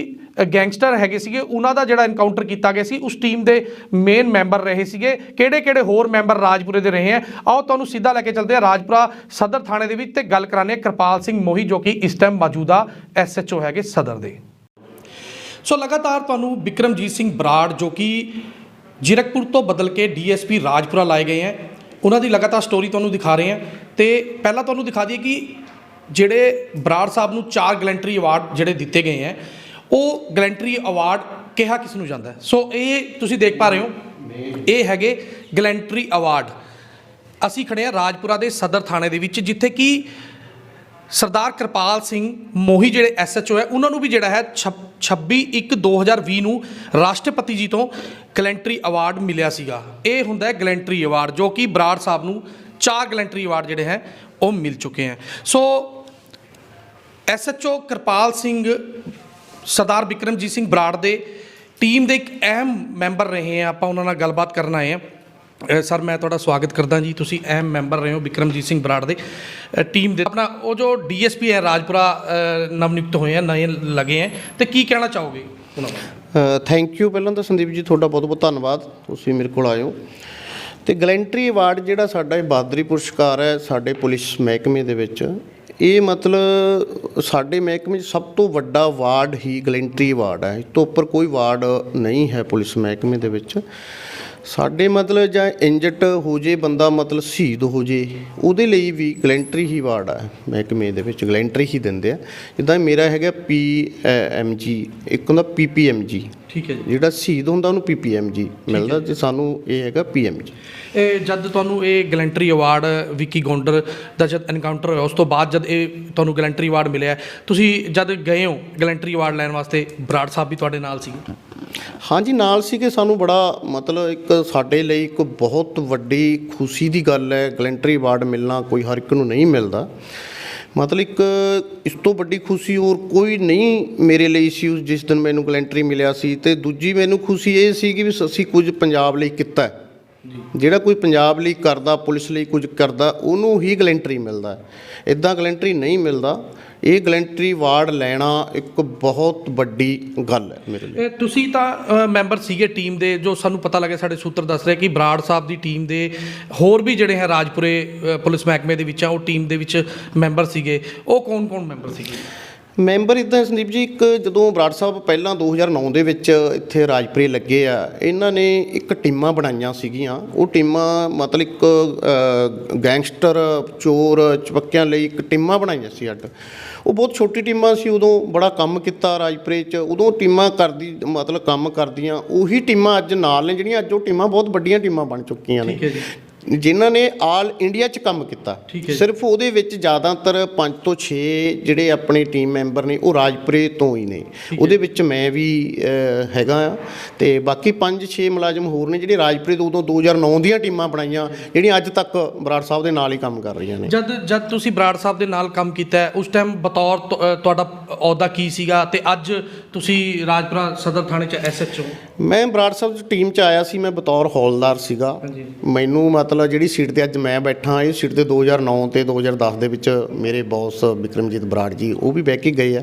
ਗੈਂਗਸਟਰ ਹੈਗੇ ਸੀਗੇ, ਉਹਨਾਂ ਦਾ ਜਿਹੜਾ ਐਨਕਾਊਂਟਰ ਕੀਤਾ ਗਿਆ ਸੀ, ਉਸ ਟੀਮ ਦੇ ਮੇਨ ਮੈਂਬਰ ਰਹੇ ਸੀਗੇ। ਕਿਹੜੇ ਕਿਹੜੇ ਹੋਰ ਮੈਂਬਰ ਰਾਜਪੁਰੇ ਦੇ ਰਹੇ ਹੈ? ਆਓ ਤੁਹਾਨੂੰ ਸਿੱਧਾ ਲੈ ਕੇ ਚੱਲਦੇ ਆ ਰਾਜਪੁਰਾ ਸਦਰ ਥਾਣੇ ਦੇ ਵਿੱਚ ਤੇ ਗੱਲ ਕਰਾਣੇ ਕਿਰਪਾਲ ਸਿੰਘ ਮੋਹੀ, ਜੋ ਕਿ ਇਸ ਟਾਈਮ ਮੌਜੂਦਾ ਐਸਐਚਓ ਹੈਗੇ ਸਦਰ ਦੇ। ਸੋ ਲਗਾਤਾਰ ਤੁਹਾਨੂੰ ਵਿਕਰਮਜੀਤ ਸਿੰਘ ਬਰਾੜ, ਜੋ ਕਿ ਜੀਰਕਪੁਰ ਤੋਂ ਬਦਲ ਕੇ ਡੀਐਸਪੀ ਰਾਜਪੁਰਾ ਲਾਏ ਗਏ ਹੈ, ਉਹਨਾਂ ਦੀ ਲਗਾਤਾਰ ਸਟੋਰੀ ਤੁਹਾਨੂੰ ਦਿਖਾ ਰਹੇ ਹਾਂ। ਤੇ ਪਹਿਲਾਂ ਤੁਹਾਨੂੰ ਦਿਖਾ ਦਈਏ ਕਿ ਜਿਹੜੇ ਬਰਾੜ ਸਾਹਿਬ ਨੂੰ ਚਾਰ ਗਲੈਂਟਰੀ ਅਵਾਰਡ ਜਿਹੜੇ ਦਿੱਤੇ ਗਏ ਹੈ ਉਹ ਗਲੈਂਟਰੀ ਅਵਾਰਡ ਕਿਹਾ ਕਿਸ ਨੂੰ ਜਾਂਦਾ ਸੋ ਇਹ ਤੁਸੀਂ ਦੇਖ ਪਾ ਰਹੇ ਹੋ। ਇਹ ਹੈਗੇ ਗਲੈਂਟਰੀ ਅਵਾਰਡ। ਅਸੀਂ ਖੜੇ ਆ ਰਾਜਪੁਰਾ ਦੇ ਸਦਰ ਥਾਣੇ ਦੇ ਵਿੱਚ, ਜਿੱਥੇ ਕਿ ਸਰਦਾਰ ਕਿਰਪਾਲ ਸਿੰਘ ਮੋਹੀ ਜਿਹੜੇ ਐਸਐਚਓ ਹੈ, ਉਹਨਾਂ ਨੂੰ ਵੀ ਜਿਹੜਾ ਹੈ 26 1 2020 ਨੂੰ ਰਾਸ਼ਟਰਪਤੀ ਜੀ ਤੋਂ ਗਲੈਂਟਰੀ ਅਵਾਰਡ ਮਿਲਿਆ ਸੀਗਾ। ਇਹ ਹੁੰਦਾ ਹੈ ਗਲੈਂਟਰੀ ਅਵਾਰਡ, ਜੋ ਕਿ ਬਰਾੜ ਸਾਹਿਬ ਨੂੰ ਚਾਰ ਗਲੈਂਟਰੀ ਅਵਾਰਡ ਜਿਹੜੇ ਹੈ, ਉਹ ਮਿਲ ਚੁੱਕੇ ਹੈ। ਸੋ ਐਸਐਚਓ ਕਿਰਪਾਲ ਸਿੰਘ ਸਰਦਾਰ ਬਿਕਰਮਜੀਤ ਸਿੰਘ ਬਰਾੜ ਦੇ ਟੀਮ ਦੇ ਇੱਕ ਅਹਿਮ ਮੈਂਬਰ ਰਹੇ ਆ ਆਪਾਂ ਉਹਨਾਂ ਨਾਲ ਗੱਲਬਾਤ ਕਰਨ ਆਏ ਆ ਸਰ ਮੈਂ ਤੁਹਾਡਾ ਸਵਾਗਤ ਕਰਦਾ ਜੀ। ਤੁਸੀਂ ਅਹਿਮ ਮੈਂਬਰ ਰਹੇ ਹੋ ਬਿਕਰਮਜੀਤ ਸਿੰਘ ਬਰਾੜ ਦੇ ਟੀਮ ਦੇ। ਆਪਣਾ ਉਹ ਜੋ ਡੀਐਸਪੀ ਹੈ ਰਾਜਪੁਰਾ ਅ, ਨਵਨਿਯੁਕਤ ਹੋਏ ਆ ਨਵੇਂ ਲੱਗੇ ਹੈ। ਤੇ ਕੀ ਕਹਿਣਾ ਚਾਹੋਗੇ ਥੈਂਕ ਯੂ ਪਹਿਲਾਂ ਤਾਂ ਸੰਦੀਪ ਜੀ ਤੁਹਾਡਾ ਬਹੁਤ ਬਹੁਤ ਧੰਨਵਾਦ। ਤੁਸੀਂ ਮੇਰੇ ਕੋਲ ਆਇਓ। ਤੇ ਗਲੈਂਟਰੀ ਅਵਾਰਡ ਜਿਹੜਾ ਸਾਡਾ ਇਹ ਬਹਾਦਰੀ ਪੁਰਸਕਾਰ ਹੈ ਸਾਡੇ ਪੁਲਿਸ ਮਹਿਕਮੇ ਦੇ ਵਿੱਚ ਇਹ ਮਤਲਬ ਸਾਡੇ ਮਹਿਕਮੇ 'ਚ ਸਭ ਤੋਂ ਵੱਡਾ ਵਾਰਡ ਹੀ ਗਲੈਂਟਰੀ ਵਾਰਡ ਹੈ। ਇਸ ਤੋਂ ਉੱਪਰ ਕੋਈ ਵਾਰਡ ਨਹੀਂ ਹੈ ਪੁਲਿਸ ਮਹਿਕਮੇ ਦੇ ਵਿੱਚ। ਸਾਡੇ ਮਤਲਬ ਜਾਂ ਇੰਜਟ ਹੋ ਜੇ ਬੰਦਾ ਮਤਲਬ ਸ਼ਹੀਦ ਹੋ ਜੇ ਉਹਦੇ ਲਈ ਵੀ ਗਲੈਂਟਰੀ ਹੀ ਵਾਰਡ ਆ। ਮਹਿਕਮੇ ਦੇ ਵਿੱਚ ਗਲੈਂਟਰੀ ਹੀ ਦਿੰਦੇ ਆ। ਜਿੱਦਾਂ ਮੇਰਾ ਹੈਗਾ ਪੀ ਐਮ ਜੀ ਇੱਕ ਹੁੰਦਾ ਪੀ ਪੀ ਐਮ ਜੀ। ਠੀਕ ਹੈ ਜੀ। ਜਿਹੜਾ ਸ਼ਹੀਦ ਹੁੰਦਾ ਉਹਨੂੰ ਪੀ ਪੀ ਐਮ ਜੀ ਮਿਲਦਾ ਤੇ ਸਾਨੂੰ ਇਹ ਹੈਗਾ ਪੀ ਐਮ ਜੀ। ਇਹ ਜਦ ਤੁਹਾਨੂੰ ਇਹ ਗਲੈਂਟਰੀ ਅਵਾਰਡ ਵਿੱਕੀ ਗੌਂਡਰ ਦਾ ਜਦ ਐਨਕਾਊਂਟਰ ਹੋਇਆ ਉਸ ਤੋਂ ਬਾਅਦ ਜਦ ਇਹ ਤੁਹਾਨੂੰ ਗਲੈਂਟਰੀ ਅਵਾਰਡ ਮਿਲਿਆ ਤੁਸੀਂ ਜਦ ਗਏ ਹੋ ਗਲੈਂਟਰੀ ਅਵਾਰਡ ਲੈਣ ਵਾਸਤੇ ਬਰਾੜ ਸਾਹਿਬ ਵੀ ਤੁਹਾਡੇ ਨਾਲ ਸੀ ਹਾਂਜੀ ਨਾਲ ਸੀ ਕਿ ਸਾਨੂੰ ਬੜਾ ਮਤਲਬ ਇੱਕ ਸਾਡੇ ਲਈ ਇੱਕ ਬਹੁਤ ਵੱਡੀ ਖੁਸ਼ੀ ਦੀ ਗੱਲ ਹੈ ਗਲੈਂਟਰੀ ਅਵਾਰਡ ਮਿਲਣਾ ਕੋਈ ਹਰ ਇੱਕ ਨੂੰ ਨਹੀਂ ਮਿਲਦਾ। ਮਤਲਬ ਇੱਕ ਇਸ ਤੋਂ ਵੱਡੀ ਖੁਸ਼ੀ ਹੋਰ ਕੋਈ ਨਹੀਂ ਮੇਰੇ ਲਈ ਸੀ ਉਸ ਜਿਸ ਦਿਨ ਮੈਨੂੰ ਗਲੈਂਟਰੀ ਮਿਲਿਆ ਸੀ। ਤੇ ਦੂਜੀ ਮੈਨੂੰ ਖੁਸ਼ੀ ਇਹ ਸੀ ਕਿ ਵੀ ਅਸੀਂ ਕੁਝ ਪੰਜਾਬ ਲਈ ਕੀਤਾ ਹੈ। ਜਿਹੜਾ ਕੋਈ ਪੰਜਾਬ ਲਈ ਕਰਦਾ ਪੁਲਿਸ ਲਈ ਕੁਝ ਕਰਦਾ ਉਹਨੂੰ ਹੀ ਗਲੈਂਟਰੀ ਮਿਲਦਾ ਇਦਾਂ ਗਲੈਂਟਰੀ ਨਹੀਂ ਮਿਲਦਾ। ਇਹ ਗਲੈਂਟਰੀ ਵਾਰਡ ਲੈਣਾ ਇੱਕ ਬਹੁਤ ਵੱਡੀ ਗੱਲ ਹੈ ਮੇਰੇ ਲਈ। ਇਹ ਤੁਸੀਂ ਤਾਂ ਮੈਂਬਰ ਸੀਗੇ ਟੀਮ ਦੇ, ਜੋ ਸਾਨੂੰ ਪਤਾ ਲੱਗਿਆ, ਸਾਡੇ ਸੂਤਰ ਦੱਸ ਰਿਹਾ ਕਿ ਬਰਾੜ ਸਾਹਿਬ ਦੀ ਟੀਮ ਦੇ ਹੋਰ ਵੀ ਜਿਹੜੇ ਹੈ ਰਾਜਪੁਰੇ ਪੁਲਿਸ ਮਹਿਕਮੇ ਦੇ ਵਿੱਚ ਆ, ਉਹ ਟੀਮ ਦੇ ਵਿੱਚ ਮੈਂਬਰ ਸੀਗੇ। ਉਹ ਕੌਣ-ਕੌਣ ਮੈਂਬਰ ਸੀਗੇ? ਮੈਂਬਰ ਇਦਾਂ ਸੰਦੀਪ ਜੀ, ਇੱਕ ਜਦੋਂ ਬਰਾੜ ਸਾਹਿਬ ਪਹਿਲਾਂ 2009 ਦੇ ਵਿੱਚ ਇੱਥੇ ਰਾਜਪੁਰੇ ਲੱਗੇ ਆ, ਇਹਨਾਂ ਨੇ ਇੱਕ ਟੀਮਾਂ ਬਣਾਈਆਂ ਸੀਗੀਆਂ। ਉਹ ਟੀਮਾਂ ਮਤਲਬ ਇੱਕ ਗੈਂਗਸਟਰ, ਚੋਰ, ਚਪੱਕਿਆਂ ਲਈ ਇੱਕ ਟੀਮਾਂ ਬਣਾਈਆਂ ਸੀ ਅੱਡ। ਉਹ ਬਹੁਤ ਛੋਟੀ ਟੀਮਾਂ ਸੀ, ਉਦੋਂ ਬੜਾ ਕੰਮ ਕੀਤਾ ਰਾਜਪੁਰੇ 'ਚ। ਉਦੋਂ ਟੀਮਾਂ ਕਰਦੀ, ਮਤਲਬ ਕੰਮ ਕਰਦੀਆਂ, ਉਹੀ ਟੀਮਾਂ ਅੱਜ ਨਾਲ ਨੇ, ਜਿਹੜੀਆਂ ਅੱਜ ਉਹ ਟੀਮਾਂ ਬਹੁਤ ਵੱਡੀਆਂ ਟੀਮਾਂ ਬਣ ਚੁੱਕੀਆਂ ਨੇ। ਜਿਨ੍ਹਾਂ ਨੇ ਆਲ ਇੰਡੀਆ 'ਚ ਕੰਮ ਕੀਤਾ। ਸਿਰਫ ਉਹਦੇ ਵਿੱਚ ਜ਼ਿਆਦਾਤਰ 5 ਤੋਂ 6 ਜਿਹੜੇ ਆਪਣੇ ਟੀਮ ਮੈਂਬਰ ਨੇ ਉਹ ਰਾਜਪੁਰੇ ਤੋਂ ਹੀ ਨੇ। ਉਹਦੇ ਵਿੱਚ ਮੈਂ ਵੀ ਹੈਗਾ ਆ। ਤੇ ਬਾਕੀ 5-6 ਮੁਲਾਜ਼ਮ ਹੋਰ ਨੇ ਜਿਹੜੇ ਰਾਜਪੁਰੇ ਤੋਂ ਉਦੋਂ 2009 ਦੀਆਂ ਟੀਮਾਂ ਬਣਾਈਆਂ ਜਿਹੜੀਆਂ ਅੱਜ ਤੱਕ ਬਰਾੜ ਸਾਹਿਬ ਦੇ ਨਾਲ ਹੀ ਕੰਮ ਕਰ ਰਹੀਆਂ ਨੇ। ਜਦ ਜਦ ਤੁਸੀਂ ਬਰਾੜ ਸਾਹਿਬ ਦੇ ਨਾਲ ਕੰਮ ਕੀਤਾ ਉਸ ਟਾਈਮ ਬਤੌਰ ਤੁਹਾਡਾ ਅਹੁਦਾ ਕੀ ਸੀਗਾ? ਤੇ ਅੱਜ ਤੁਸੀਂ ਰਾਜਪੁਰਾ ਸਦਰ ਥਾਣੇ ਚ ਐਸਐਚਓ ਮੈਂ ਬਰਾੜ ਸਾਹਿਬ ਦੀ ਟੀਮ 'ਚ ਆਇਆ ਸੀ ਮੈਂ ਬਤੌਰ ਹੌਲਦਾਰ ਸੀਗਾ। ਮੈਨੂੰ ਮਤਲਬ ਜਿਹੜੀ ਸੀਟ ਤੇ ਅੱਜ ਮੈਂ ਬੈਠਾ ਇਹ ਸੀਟ ਤੇ 2009 ਤੇ 2010 ਦੇ ਵਿੱਚ ਮੇਰੇ ਬੌਸ ਵਿਕਰਮਜੀਤ ਬਰਾੜ ਜੀ ਉਹ ਵੀ ਬਹਿ ਕੇ ਗਏ ਆ।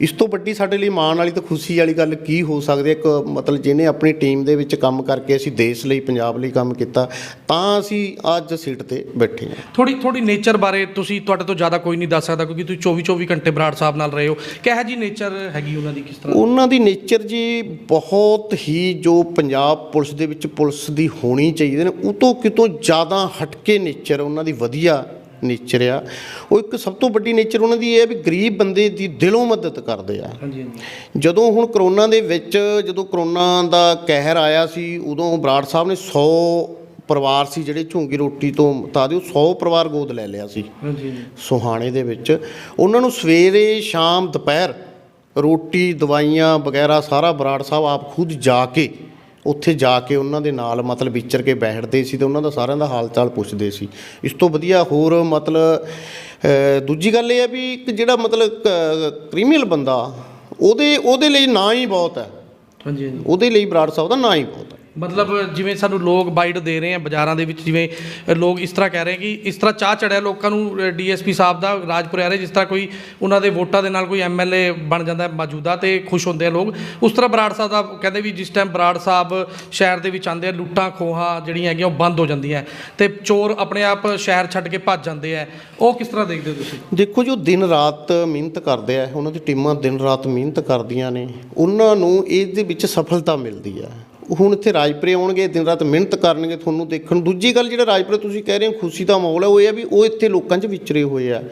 ਇਸ ਤੋਂ ਵੱਡੀ ਸਾਡੇ ਲਈ ਮਾਣ ਵਾਲੀ ਤੇ ਖੁਸ਼ੀ ਵਾਲੀ ਗੱਲ ਕੀ ਹੋ ਸਕਦੀ ਹੈ? ਇੱਕ ਮਤਲਬ ਜਿਹਨੇ ਆਪਣੀ ਟੀਮ ਦੇ ਵਿੱਚ ਕੰਮ ਕਰਕੇ ਅਸੀਂ ਦੇਸ਼ ਲਈ ਪੰਜਾਬ ਲਈ ਕੰਮ ਕੀਤਾ ਤਾਂ ਅਸੀਂ ਅੱਜ ਸੀਟ ਤੇ ਬੈਠੇ ਹਾਂ। ਥੋੜੀ ਥੋੜੀ ਨੇਚਰ ਬਾਰੇ ਤੁਸੀਂ ਤੁਹਾਡੇ ਤੋਂ ਜ਼ਿਆਦਾ ਕੋਈ ਨਹੀਂ ਦੱਸ ਸਕਦਾ ਕਿਉਂਕਿ ਤੁਸੀਂ 24 24 ਘੰਟੇ ਬਰਾੜ ਸਾਹਿਬ ਨਾਲ ਰਹੇ ਹੋ। ਕਿਹੋ ਜੀ ਨੇਚਰ ਹੈਗੀ ਉਹਨਾਂ ਦੀ ਕਿਸ ਤਰ੍ਹਾਂ ਉਹਨਾਂ ਦੀ ਨੇਚਰ ਜੀ ਬਹੁਤ ਹੀ ਜੋ ਪੰਜਾਬ ਪੁਲਿਸ ਦੇ ਵਿੱਚ ਪੁਲਿਸ ਦੀ ਹੋਣੀ ਚਾਹੀਦੀ ਨੇ ਉਹ ਤੋਂ ਕਿਤੋਂ ਜ਼ਿਆਦਾ ਹਟਕੇ ਨੇਚਰ ਉਹਨਾਂ ਦੀ ਵਧੀਆ ਨੇਚਰ ਆ। ਉਹ ਇੱਕ ਸਭ ਤੋਂ ਵੱਡੀ ਨੇਚਰ ਉਹਨਾਂ ਦੀ ਇਹ ਹੈ ਵੀ ਗਰੀਬ ਬੰਦੇ ਦੀ ਦਿਲੋਂ ਮਦਦ ਕਰਦੇ ਆ। ਹਾਂਜੀ ਹਾਂਜੀ। ਜਦੋਂ ਹੁਣ ਕਰੋਨਾ ਦੇ ਵਿੱਚ ਜਦੋਂ ਕਰੋਨਾ ਦਾ ਕਹਿਰ ਆਇਆ ਸੀ ਉਦੋਂ ਬਰਾੜ ਸਾਹਿਬ ਨੇ 100 ਪਰਿਵਾਰ ਸੀ ਜਿਹੜੇ ਝੁੰਗੀ ਰੋਟੀ ਤੋਂ ਤਾਂ ਦੇ ਉਹ 100 ਪਰਿਵਾਰ ਗੋਦ ਲੈ ਲਿਆ ਸੀ। ਹਾਂਜੀ। ਸੁਹਾਣੇ ਦੇ ਵਿੱਚ। ਉਹਨਾਂ ਨੂੰ ਸਵੇਰੇ ਸ਼ਾਮ ਦੁਪਹਿਰ ਰੋਟੀ ਦਵਾਈਆਂ ਵਗੈਰਾ ਸਾਰਾ ਬਰਾੜ ਸਾਹਿਬ ਆਪ ਖੁਦ ਜਾ ਕੇ ਉੱਥੇ ਜਾ ਕੇ ਉਹਨਾਂ ਦੇ ਨਾਲ ਮਤਲਬ ਵਿਚਰ ਕੇ ਬੈਠਦੇ ਸੀ ਤੇ ਉਹਨਾਂ ਦਾ ਸਾਰਿਆਂ ਦਾ ਹਾਲ ਚਾਲ ਪੁੱਛਦੇ ਸੀ। ਇਸ ਤੋਂ ਵਧੀਆ ਹੋਰ ਮਤਲਬ ਦੂਜੀ ਗੱਲ ਇਹ ਹੈ ਵੀ ਇੱਕ ਜਿਹੜਾ ਮਤਲਬ ਕ੍ਰਿਮੀਨਲ ਬੰਦਾ ਉਹਦੇ ਉਹਦੇ ਲਈ ਨਾ ਹੀ ਬਹੁਤ ਹੈ। ਹਾਂਜੀ ਹਾਂਜੀ। ਉਹਦੇ ਲਈ ਬਰਾੜ ਸਾਹਿਬ ਦਾ ਨਾ ਹੀ ਬਹੁਤ ਹੈ। ਮਤਲਬ ਜਿਵੇਂ ਸਾਨੂੰ ਲੋਕ ਬਾਈਟ ਦੇ ਰਹੇ ਆ ਬਾਜ਼ਾਰਾਂ ਦੇ ਵਿੱਚ, ਜਿਵੇਂ ਲੋਕ ਇਸ ਤਰ੍ਹਾਂ ਕਹਿ ਰਹੇ ਕਿ ਇਸ ਤਰ੍ਹਾਂ ਚਾਹ ਚੜਿਆ ਲੋਕਾਂ ਨੂੰ ਡੀਐਸਪੀ ਸਾਹਿਬ ਦਾ, ਰਾਜਪੁਰੇ ਆ ਰਹੇ ਜਿਸ ਤਰ੍ਹਾਂ ਕੋਈ ਉਹਨਾਂ ਦੇ ਵੋਟਾਂ ਦੇ ਨਾਲ ਕੋਈ ਐਮਐਲਏ ਬਣ ਜਾਂਦਾ ਮੌਜੂਦਾ ਤੇ ਖੁਸ਼ ਹੁੰਦੇ ਆ ਲੋਕ। ਉਸ ਤਰ੍ਹਾਂ ਬਰਾੜ ਸਾਹਿਬ ਦਾ ਕਹਿੰਦੇ ਵੀ ਜਿਸ ਟਾਈਮ ਬਰਾੜ ਸਾਹਿਬ ਸ਼ਹਿਰ ਦੇ ਵਿੱਚ ਆਉਂਦੇ ਆ, ਲੁੱਟਾਂ ਖੋਹਾਂ ਜਿਹੜੀਆਂ ਹੈਗੀਆਂ ਉਹ ਬੰਦ ਹੋ ਜਾਂਦੀਆਂ ਤੇ ਚੋਰ ਆਪਣੇ ਆਪ ਸ਼ਹਿਰ ਛੱਡ ਕੇ ਭੱਜ ਜਾਂਦੇ ਆ। ਉਹ ਕਿਸ ਤਰ੍ਹਾਂ ਦੇਖਦੇ ਹੋ ਤੁਸੀਂ? ਦੇਖੋ ਜੋ ਦਿਨ ਰਾਤ ਮਿਹਨਤ ਕਰਦੇ ਆ, ਉਹਨਾਂ ਦੀ ਟੀਮਾਂ ਦਿਨ ਰਾਤ ਮਿਹਨਤ ਕਰਦੀਆਂ ਨੇ, ਉਹਨਾਂ ਨੂੰ ਇਹਦੇ ਵਿੱਚ ਸਫਲਤਾ ਮਿਲਦੀ ਆ। ਹੁਣ ਇੱਥੇ ਰਾਜਪੁਰੇ ਆਉਣਗੇ, ਦਿਨ ਰਾਤ ਮਿਹਨਤ ਕਰਨਗੇ ਤੁਹਾਨੂੰ ਦੇਖਣ ਦੂਜੀ ਗੱਲ ਜਿਹੜਾ ਰਾਜਪੁਰੇ ਤੁਸੀਂ ਕਹਿ ਰਹੇ ਹੋ, ਖੁਸ਼ੀ ਦਾ ਮਾਹੌਲ ਹੈ, ਉਹ ਇਹ ਹੈ ਵੀ ਉਹ ਇੱਥੇ ਲੋਕਾਂ 'ਚ ਵਿਚਰੇ ਹੋਏ ਆ।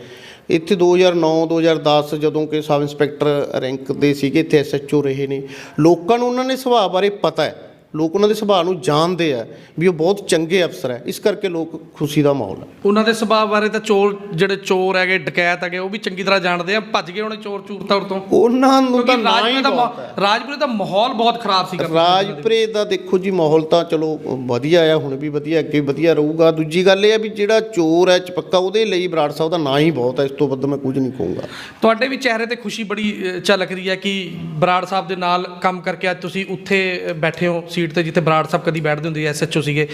ਇੱਥੇ 2009 2010 ਜਦੋਂ ਕਿ ਸਬ ਇੰਸਪੈਕਟਰ ਰੈਂਕ ਦੇ ਸੀਗੇ, ਇੱਥੇ ਐਸਐਚਓ ਰਹੇ ਨੇ। ਲੋਕਾਂ ਨੂੰ ਉਹਨਾਂ ਨੇ ਸੁਭਾਅ ਬਾਰੇ ਪਤਾ ਹੈ। ਲੋਕ ਉਹਨਾਂ ਦੇ ਸੁਭਾਅ ਨੂੰ ਜਾਣਦੇ ਆ ਵੀ ਉਹ ਬਹੁਤ ਚੰਗੇ ਅਫਸਰ ਹੈ ਇਸ ਕਰਕੇ ਲੋਕ ਖੁਸ਼ੀ ਦਾ ਮਾਹੌਲ ਹੈ ਉਹਨਾਂ ਦੇ ਸੁਭਾਅ ਬਾਰੇ ਤਾਂ ਚੋਰ ਜਿਹੜੇ ਚੋਰ ਹੈਗੇ ਡਕੈਤ ਹੈਗੇ ਉਹ ਵੀ ਚੰਗੀ ਤਰ੍ਹਾਂ ਜਾਣਦੇ ਆ। ਭੱਜ ਗਏ ਹੋਣੇ ਚੋਰ ਚੂਰ ਤੌਰ ਤੋਂ ਉਹਨਾਂ ਨੂੰ ਤਾਂ ਨਾ ਰਾਜਪੁਰੇ ਹੀ। ਰਾਜਪੁਰੇ ਦਾ ਮਾਹੌਲ ਬਹੁਤ ਖਰਾਬ ਸੀਗਾ। ਰਾਜਪੁਰੇ ਦਾ ਦੇਖੋ ਜੀ ਮਾਹੌਲ ਤਾਂ ਚਲੋ ਵਧੀਆ ਆ ਹੁਣ ਵੀ ਵਧੀਆ ਅੱਗੇ ਵਧੀਆ ਰਹੂਗਾ। ਦੂਜੀ ਗੱਲ ਇਹ ਆ ਵੀ ਜਿਹੜਾ ਚੋਰ ਹੈ ਚਪੱਕਾ ਉਹਦੇ ਲਈ ਬਰਾੜ ਸਾਹਿਬ ਦਾ ਨਾਂ ਹੀ ਬਹੁਤ ਹੈ ਇਸ ਤੋਂ ਵੱਧ ਮੈਂ ਕੁਝ ਨਹੀਂ ਕਹੂੰਗਾ। ਤੁਹਾਡੇ ਵੀ ਚਿਹਰੇ ਤੇ ਖੁਸ਼ੀ ਬੜੀ ਝਲਕ ਰਹੀ ਹੈ ਕਿ ਬਰਾੜ ਸਾਹਿਬ ਦੇ ਨਾਲ ਕੰਮ ਕਰਕੇ ਅੱਜ ਤੁਸੀਂ ਉੱਥੇ ਬੈਠੇ ਹੋ। ਸੀਟ ਤੇ ਜਿੱਥੇ ਬਰਾੜ ਸਾਹਿਬ ਕਦੀ ਬੈਠਦੇ ਹੁੰਦੇ ਐਸਐਚਓ ਸੀਗੇ।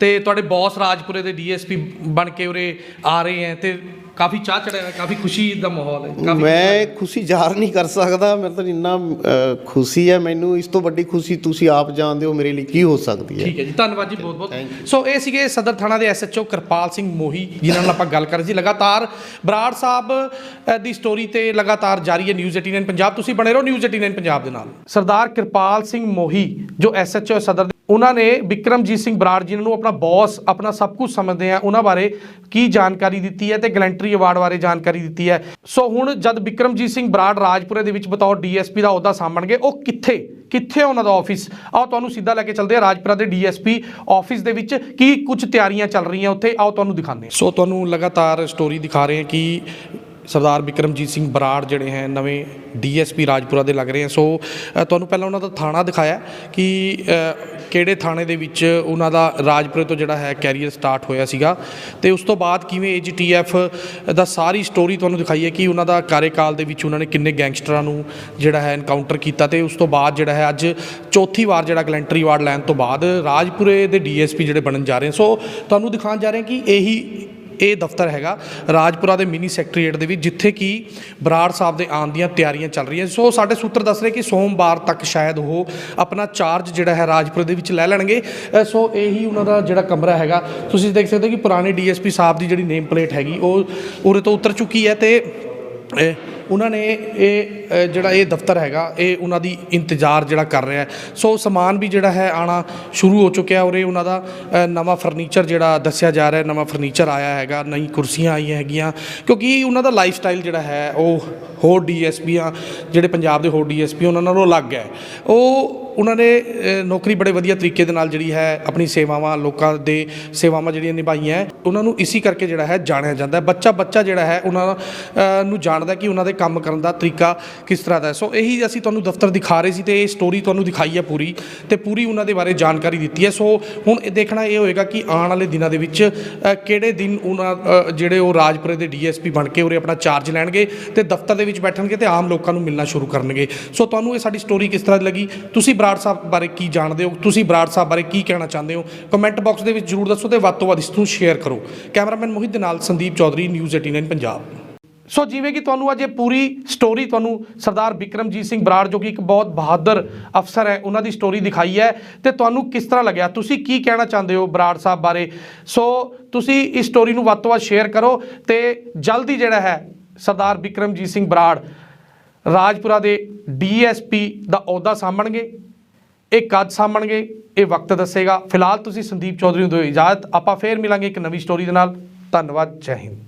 ਤੇ ਤੁਹਾਡੇ ਬੌਸ ਰਾਜਪੁਰੇ ਦੇ ਡੀਐਸਪੀ ਬਣ ਕੇ ਉਰੇ ਆ ਰਹੇ ਹੈ ਤੇ ਕਾਫੀ ਚਾਹ ਚੜਿਆ ਕਾਫੀ ਖੁਸ਼ੀ ਦਾ ਮਾਹੌਲ ਹੈ ਕਾਫੀ ਮੈਂ ਖੁਸ਼ੀ ਜ਼ਾਹਰ ਨਹੀਂ ਕਰ ਸਕਦਾ ਮੇਰੇ ਤਾਂ ਇੰਨਾ ਅ, ਖੁਸ਼ੀ ਹੈ ਮੈਨੂੰ ਇਸ ਤੋਂ ਵੱਡੀ ਖੁਸ਼ੀ ਤੁਸੀਂ ਆਪ ਜਾਣਦੇ ਹੋ ਮੇਰੇ ਲਈ ਕੀ ਹੋ ਸਕਦੀ ਹੈ। ਠੀਕ ਹੈ ਜੀ ਧੰਨਵਾਦ ਜੀ ਬਹੁਤ ਬਹੁਤ। ਸੋ ਇਹ ਸੀਗੇ ਸਦਰ ਥਾਣਾ ਦੇ ਐਸਐਚਓ ਕਿਰਪਾਲ ਸਿੰਘ ਮੋਹੀ ਜਿਨ੍ਹਾਂ ਨਾਲ ਆਪਾਂ ਗੱਲ ਕਰ ਰਹੇ ਸੀ। ਲਗਾਤਾਰ ਬਰਾੜ ਸਾਹਿਬ ਅ, ਦੀ ਸਟੋਰੀ ਤੇ ਲਗਾਤਾਰ ਜਾਰੀ ਹੈ ਨਿਊਜ਼ 18 ਪੰਜਾਬ। ਤੁਸੀਂ ਬਣੇ ਰਹੋ ਨਿਊਜ਼ 18 ਪੰਜਾਬ ਦੇ ਨਾਲ। ਸਰਦਾਰ ਕਿਰਪਾਲ ਸਿੰਘ ਮੋਹੀ ਜੋ ਐਸਐਚਓ ਸਦਰ ਦੇ ਉਹਨਾਂ ਨੇ ਵਿਕਰਮਜੀਤ ਸਿੰਘ ਬਰਾੜ ਜਿਨ੍ਹਾਂ ਨੂੰ ਆਪਣਾ ਬੌਸ ਆਪਣਾ ਸਭ ਕੁਝ ਸਮਝਦੇ ਆ, ਉਹਨਾਂ ਬਾਰੇ ਕੀ ਜਾਣਕਾਰੀ ਦਿੱਤੀ ਹੈ ਤੇ ਗਲੈਂਟਰੀ ਅਵਾਰਡ ਬਾਰੇ ਜਾਣਕਾਰੀ ਦਿੱਤੀ ਹੈ। ਸੋ ਹੁਣ ਜਦ ਵਿਕਰਮਜੀਤ ਸਿੰਘ ਬਰਾੜ ਰਾਜਪੁਰੇ ਦੇ ਵਿੱਚ ਬਤੌਰ ਡੀਐਸਪੀ ਦਾ ਅਹੁਦਾ ਸਾਂਭਣਗੇ ਉਹ ਕਿੱਥੇ? ਕਿੱਥੇ ਉਹਨਾਂ ਦਾ ਆਫਿਸ ਆਓ ਤੁਹਾਨੂੰ ਸਿੱਧਾ ਲੈ ਕੇ ਚੱਲਦੇ ਆ ਰਾਜਪੁਰਾ ਦੇ ਡੀਐਸਪੀ ਆਫਿਸ ਦੇ ਵਿੱਚ ਕੀ ਕੁਝ ਤਿਆਰੀਆਂ ਚੱਲ ਰਹੀਆਂ ਉੱਥੇ। ਆਓ ਤੁਹਾਨੂੰ ਦਿਖਾਉਂਦੇ ਸੋ ਤੁਹਾਨੂੰ ਲਗਾਤਾਰ ਸਟੋਰੀ ਦਿਖਾ ਰਹੇ ਹਾਂ ਕਿ ਸਰਦਾਰ ਵਿਕਰਮਜੀਤ ਸਿੰਘ ਬਰਾੜ ਜਿਹੜੇ ਹੈ ਨਵੇਂ ਡੀਐਸਪੀ ਰਾਜਪੁਰਾ ਦੇ ਲੱਗ ਰਹੇ ਹੈ। ਸੋ ਤੁਹਾਨੂੰ ਪਹਿਲਾਂ ਉਹਨਾਂ ਦਾ ਥਾਣਾ ਦਿਖਾਇਆ ਕਿ ਕਿਹੜੇ ਥਾਣੇ ਦੇ ਵਿੱਚ ਉਹਨਾਂ ਦਾ ਰਾਜਪੁਰੇ ਤੋਂ ਜਿਹੜਾ ਹੈ ਕੈਰੀਅਰ ਸਟਾਰਟ ਹੋਇਆ ਸੀਗਾ। ਤੇ ਉਸ ਤੋਂ ਬਾਅਦ ਕਿਵੇਂ ਏਜੀਟੀਐਫ ਦਾ ਸਾਰੀ ਸਟੋਰੀ ਤੁਹਾਨੂੰ ਦਿਖਾਈ ਹੈ ਕਿ ਉਹਨਾਂ ਦਾ ਕਾਰਜਕਾਲ ਦੇ ਵਿੱਚ ਉਹਨਾਂ ਨੇ ਕਿੰਨੇ ਗੈਂਗਸਟਰਾਂ ਨੂੰ ਜਿਹੜਾ ਹੈ ਐਨਕਾਊਂਟਰ ਕੀਤਾ ਤੇ ਉਸ ਤੋਂ ਬਾਅਦ ਜਿਹੜਾ ਹੈ ਅੱਜ ਚੌਥੀ ਵਾਰ ਜਿਹੜਾ ਗਲੈਂਟਰੀ ਅਵਾਰਡ ਲੈਣ ਤੋਂ ਬਾਅਦ ਰਾਜਪੁਰੇ ਦੇ ਡੀਐਸਪੀ ਜਿਹੜੇ ਬਣਨ ਜਾ ਰਹੇ ਸੋ, ਤੁਹਾਨੂੰ ਦਿਖਾਉਣ ਜਾ ਰਹੇ ਕਿ ਇਹੀ ਇਹ ਦਫ਼ਤਰ ਹੈਗਾ ਰਾਜਪੁਰਾ ਦੇ ਮਿਨੀ ਸੈਕਟਰੀਏਟ ਦੇ ਵਿੱਚ, ਜਿੱਥੇ ਕਿ ਬਰਾੜ ਸਾਹਿਬ ਦੇ ਆਉਣ ਦੀਆਂ ਤਿਆਰੀਆਂ ਚੱਲ ਰਹੀਆਂ। ਸੋ ਸਾਡੇ ਸੂਤਰ ਦੱਸ ਰਹੇ ਕਿ ਸੋਮਵਾਰ ਤੱਕ ਸ਼ਾਇਦ ਉਹ ਆਪਣਾ ਚਾਰਜ ਜਿਹੜਾ ਹੈ ਰਾਜਪੁਰੇ ਦੇ ਵਿੱਚ ਲੈ ਲੈਣਗੇ। ਸੋ ਇਹੀ ਉਹਨਾਂ ਦਾ ਜਿਹੜਾ ਕਮਰਾ ਹੈਗਾ। ਤੁਸੀਂ ਦੇਖ ਸਕਦੇ ਹੋ ਕਿ ਪੁਰਾਣੇ ਡੀਐਸਪੀ ਸਾਹਿਬ ਦੀ ਜਿਹੜੀ ਨੇਮ ਪਲੇਟ ਹੈਗੀ, ਉਹ ਉਰੇ ਤੋਂ ਉਤਰ ਚੁੱਕੀ ਹੈ ਤੇ ਉਹਨਾਂ ਨੇ ਇਹ ਜਿਹੜਾ ਇਹ ਦਫ਼ਤਰ ਹੈਗਾ, ਇਹ ਉਹਨਾਂ ਦੀ ਇੰਤਜ਼ਾਰ ਜਿਹੜਾ ਕਰ ਰਿਹਾ ਸੋ ਸਮਾਨ ਵੀ ਜਿਹੜਾ ਹੈ, ਆਣਾ ਸ਼ੁਰੂ ਹੋ ਚੁੱਕਿਆ ਔਰ ਇਹ ਉਹਨਾਂ ਦਾ ਨਵਾਂ ਫਰਨੀਚਰ ਜਿਹੜਾ ਦੱਸਿਆ ਜਾ ਰਿਹਾ ਨਵਾਂ ਫਰਨੀਚਰ ਆਇਆ ਹੈਗਾ, ਨਈ ਕੁਰਸੀਆਂ ਆਈਆਂ ਹੈਗੀਆਂ, ਕਿਉਂਕਿ ਉਹਨਾਂ ਦਾ ਲਾਈਫ ਸਟਾਈਲ ਜਿਹੜਾ ਹੈ, ਉਹ ਹੋਰ ਡੀਐਸਪੀਆਂ ਜਿਹੜੇ ਪੰਜਾਬ ਦੇ ਹੋਰ ਡੀਐਸਪੀ ਉਹਨਾਂ ਨਾਲੋਂ ਅਲੱਗ ਹੈ। ਉਹ ਉਹਨਾਂ ਨੇ ਨੌਕਰੀ ਬੜੇ ਵਧੀਆ ਤਰੀਕੇ ਦੇ ਨਾਲ ਜਿਹੜੀ ਹੈ, ਆਪਣੀ ਸੇਵਾਵਾਂ ਲੋਕਾਂ ਦੇ ਸੇਵਾਵਾਂ ਜਿਹੜੀਆਂ ਨਿਭਾਈਆਂ, ਉਹਨਾਂ ਨੂੰ ਇਸੇ ਕਰਕੇ ਜਿਹੜਾ ਹੈ, ਜਾਣਿਆ ਜਾਂਦਾ ਬੱਚਾ ਬੱਚਾ ਜਿਹੜਾ ਹੈ, ਉਹਨਾਂ ਨੂੰ ਜਾਣਦਾ ਕਿ ਉਹਨਾਂ ਦੇ ਕੰਮ ਕਰਨ ਦਾ ਤਰੀਕਾ ਕਿਸ ਤਰ੍ਹਾਂ ਦਾ ਸੋ ਇਹੀ ਅਸੀਂ ਤੁਹਾਨੂੰ ਦਫ਼ਤਰ ਦਿਖਾ ਰਹੇ ਸੀ ਤੇ ਇਹ ਸਟੋਰੀ ਤੁਹਾਨੂੰ ਦਿਖਾਈ ਹੈ ਪੂਰੀ ਤੇ ਪੂਰੀ ਉਹਨਾਂ ਦੇ ਬਾਰੇ ਜਾਣਕਾਰੀ ਦਿੱਤੀ ਹੈ। ਸੋ ਹੁਣ ਇਹ ਦੇਖਣਾ ਇਹ ਹੋਏਗਾ ਕਿ ਆਉਣ ਵਾਲੇ ਦਿਨਾਂ ਦੇ ਵਿੱਚ ਕਿਹੜੇ ਦਿਨ ਉਹਨਾਂ ਜਿਹੜੇ ਉਹ ਰਾਜਪੁਰੇ ਦੇ ਡੀਐਸਪੀ ਬਣ ਕੇ ਉਰੇ ਆਪਣਾ ਚਾਰਜ ਲੈਣਗੇ ਤੇ ਦਫ਼ਤਰ ਦੇ ਵਿੱਚ ਬੈਠਣਗੇ ਤੇ ਆਮ ਲੋਕਾਂ ਨੂੰ ਮਿਲਣਾ ਸ਼ੁਰੂ ਕਰਨਗੇ। ਸੋ ਤੁਹਾਨੂੰ ਇਹ ਸਾਡੀ ਸਟੋਰੀ ਕਿਸ ਤਰ੍ਹਾਂ ਦੀ ਲੱਗੀ? ਤੁਸੀਂ ਬਰਾੜ ਸਾਹਿਬ ਬਾਰੇ ਕੀ ਜਾਣਦੇ ਹੋ? ਤੁਸੀਂ ਬਰਾੜ ਸਾਹਿਬ ਬਾਰੇ ਕੀ ਕਹਿਣਾ ਚਾਹੁੰਦੇ ਹੋ? ਕਮੈਂਟ ਬਾਕਸ ਦੇ ਵਿੱਚ ਜਰੂਰ ਦੱਸੋ ਤੇ ਵੱਧ ਤੋਂ ਵੱਧ ਇਸ ਨੂੰ ਸ਼ੇਅਰ ਕਰੋ। ਕੈਮਰਾਮੈਨ ਮੋਹਿਤ ਦੇ ਨਾਲ ਸੰਦੀਪ ਚੌਧਰੀ ਨਿਊਜ਼ 18 ਪੰਜਾਬ। ਸੋ ਜਿਵੇਂ ਕਿ ਤੁਹਾਨੂੰ ਅੱਜ ਇਹ ਪੂਰੀ ਸਟੋਰੀ ਤੁਹਾਨੂੰ ਸਰਦਾਰ ਬਿਕਰਮਜੀਤ ਸਿੰਘ ਬਰਾੜ ਜੋ ਕਿ ਇੱਕ ਬਹੁਤ ਬਹਾਦਰ ਅਫਸਰ ਹੈ, ਉਹਨਾਂ ਦੀ ਸਟੋਰੀ ਦਿਖਾਈ ਹੈ ਤੇ ਤੁਹਾਨੂੰ ਕਿਸ ਤਰ੍ਹਾਂ ਲੱਗਿਆ? ਤੁਸੀਂ ਕੀ ਕਹਿਣਾ ਚਾਹੁੰਦੇ ਹੋ ਬਰਾੜ ਸਾਹਿਬ ਬਾਰੇ? ਸੋ ਤੁਸੀਂ ਇਸ ਸਟੋਰੀ ਨੂੰ ਵੱਧ ਤੋਂ ਵੱਧ ਸ਼ੇਅਰ ਕਰੋ ਤੇ ਜਲਦੀ ਜਿਹੜਾ ਹੈ ਸਰਦਾਰ ਬਿਕਰਮਜੀਤ ਸਿੰਘ ਬਰਾੜ ਰਾਜਪੁਰਾ ਦੇ ਡੀਐਸਪੀ ਦਾ ਅਹੁਦਾ ਸਾਂਭਣਗੇ, ਇਹ ਕਦ ਸਾਂਭਣਗੇ, ਇਹ ਵਕਤ ਦੱਸੇਗਾ। ਫਿਲਹਾਲ ਤੁਸੀਂ ਸੰਦੀਪ ਚੌਧਰੀ ਨੂੰ ਦਿਓ ਇਜਾਜ਼ਤ, ਆਪਾਂ ਫੇਰ ਮਿਲਾਂਗੇ ਇੱਕ ਨਵੀਂ ਸਟੋਰੀ ਦੇ ਨਾਲ। ਧੰਨਵਾਦ, ਜੈ ਹਿੰਦ।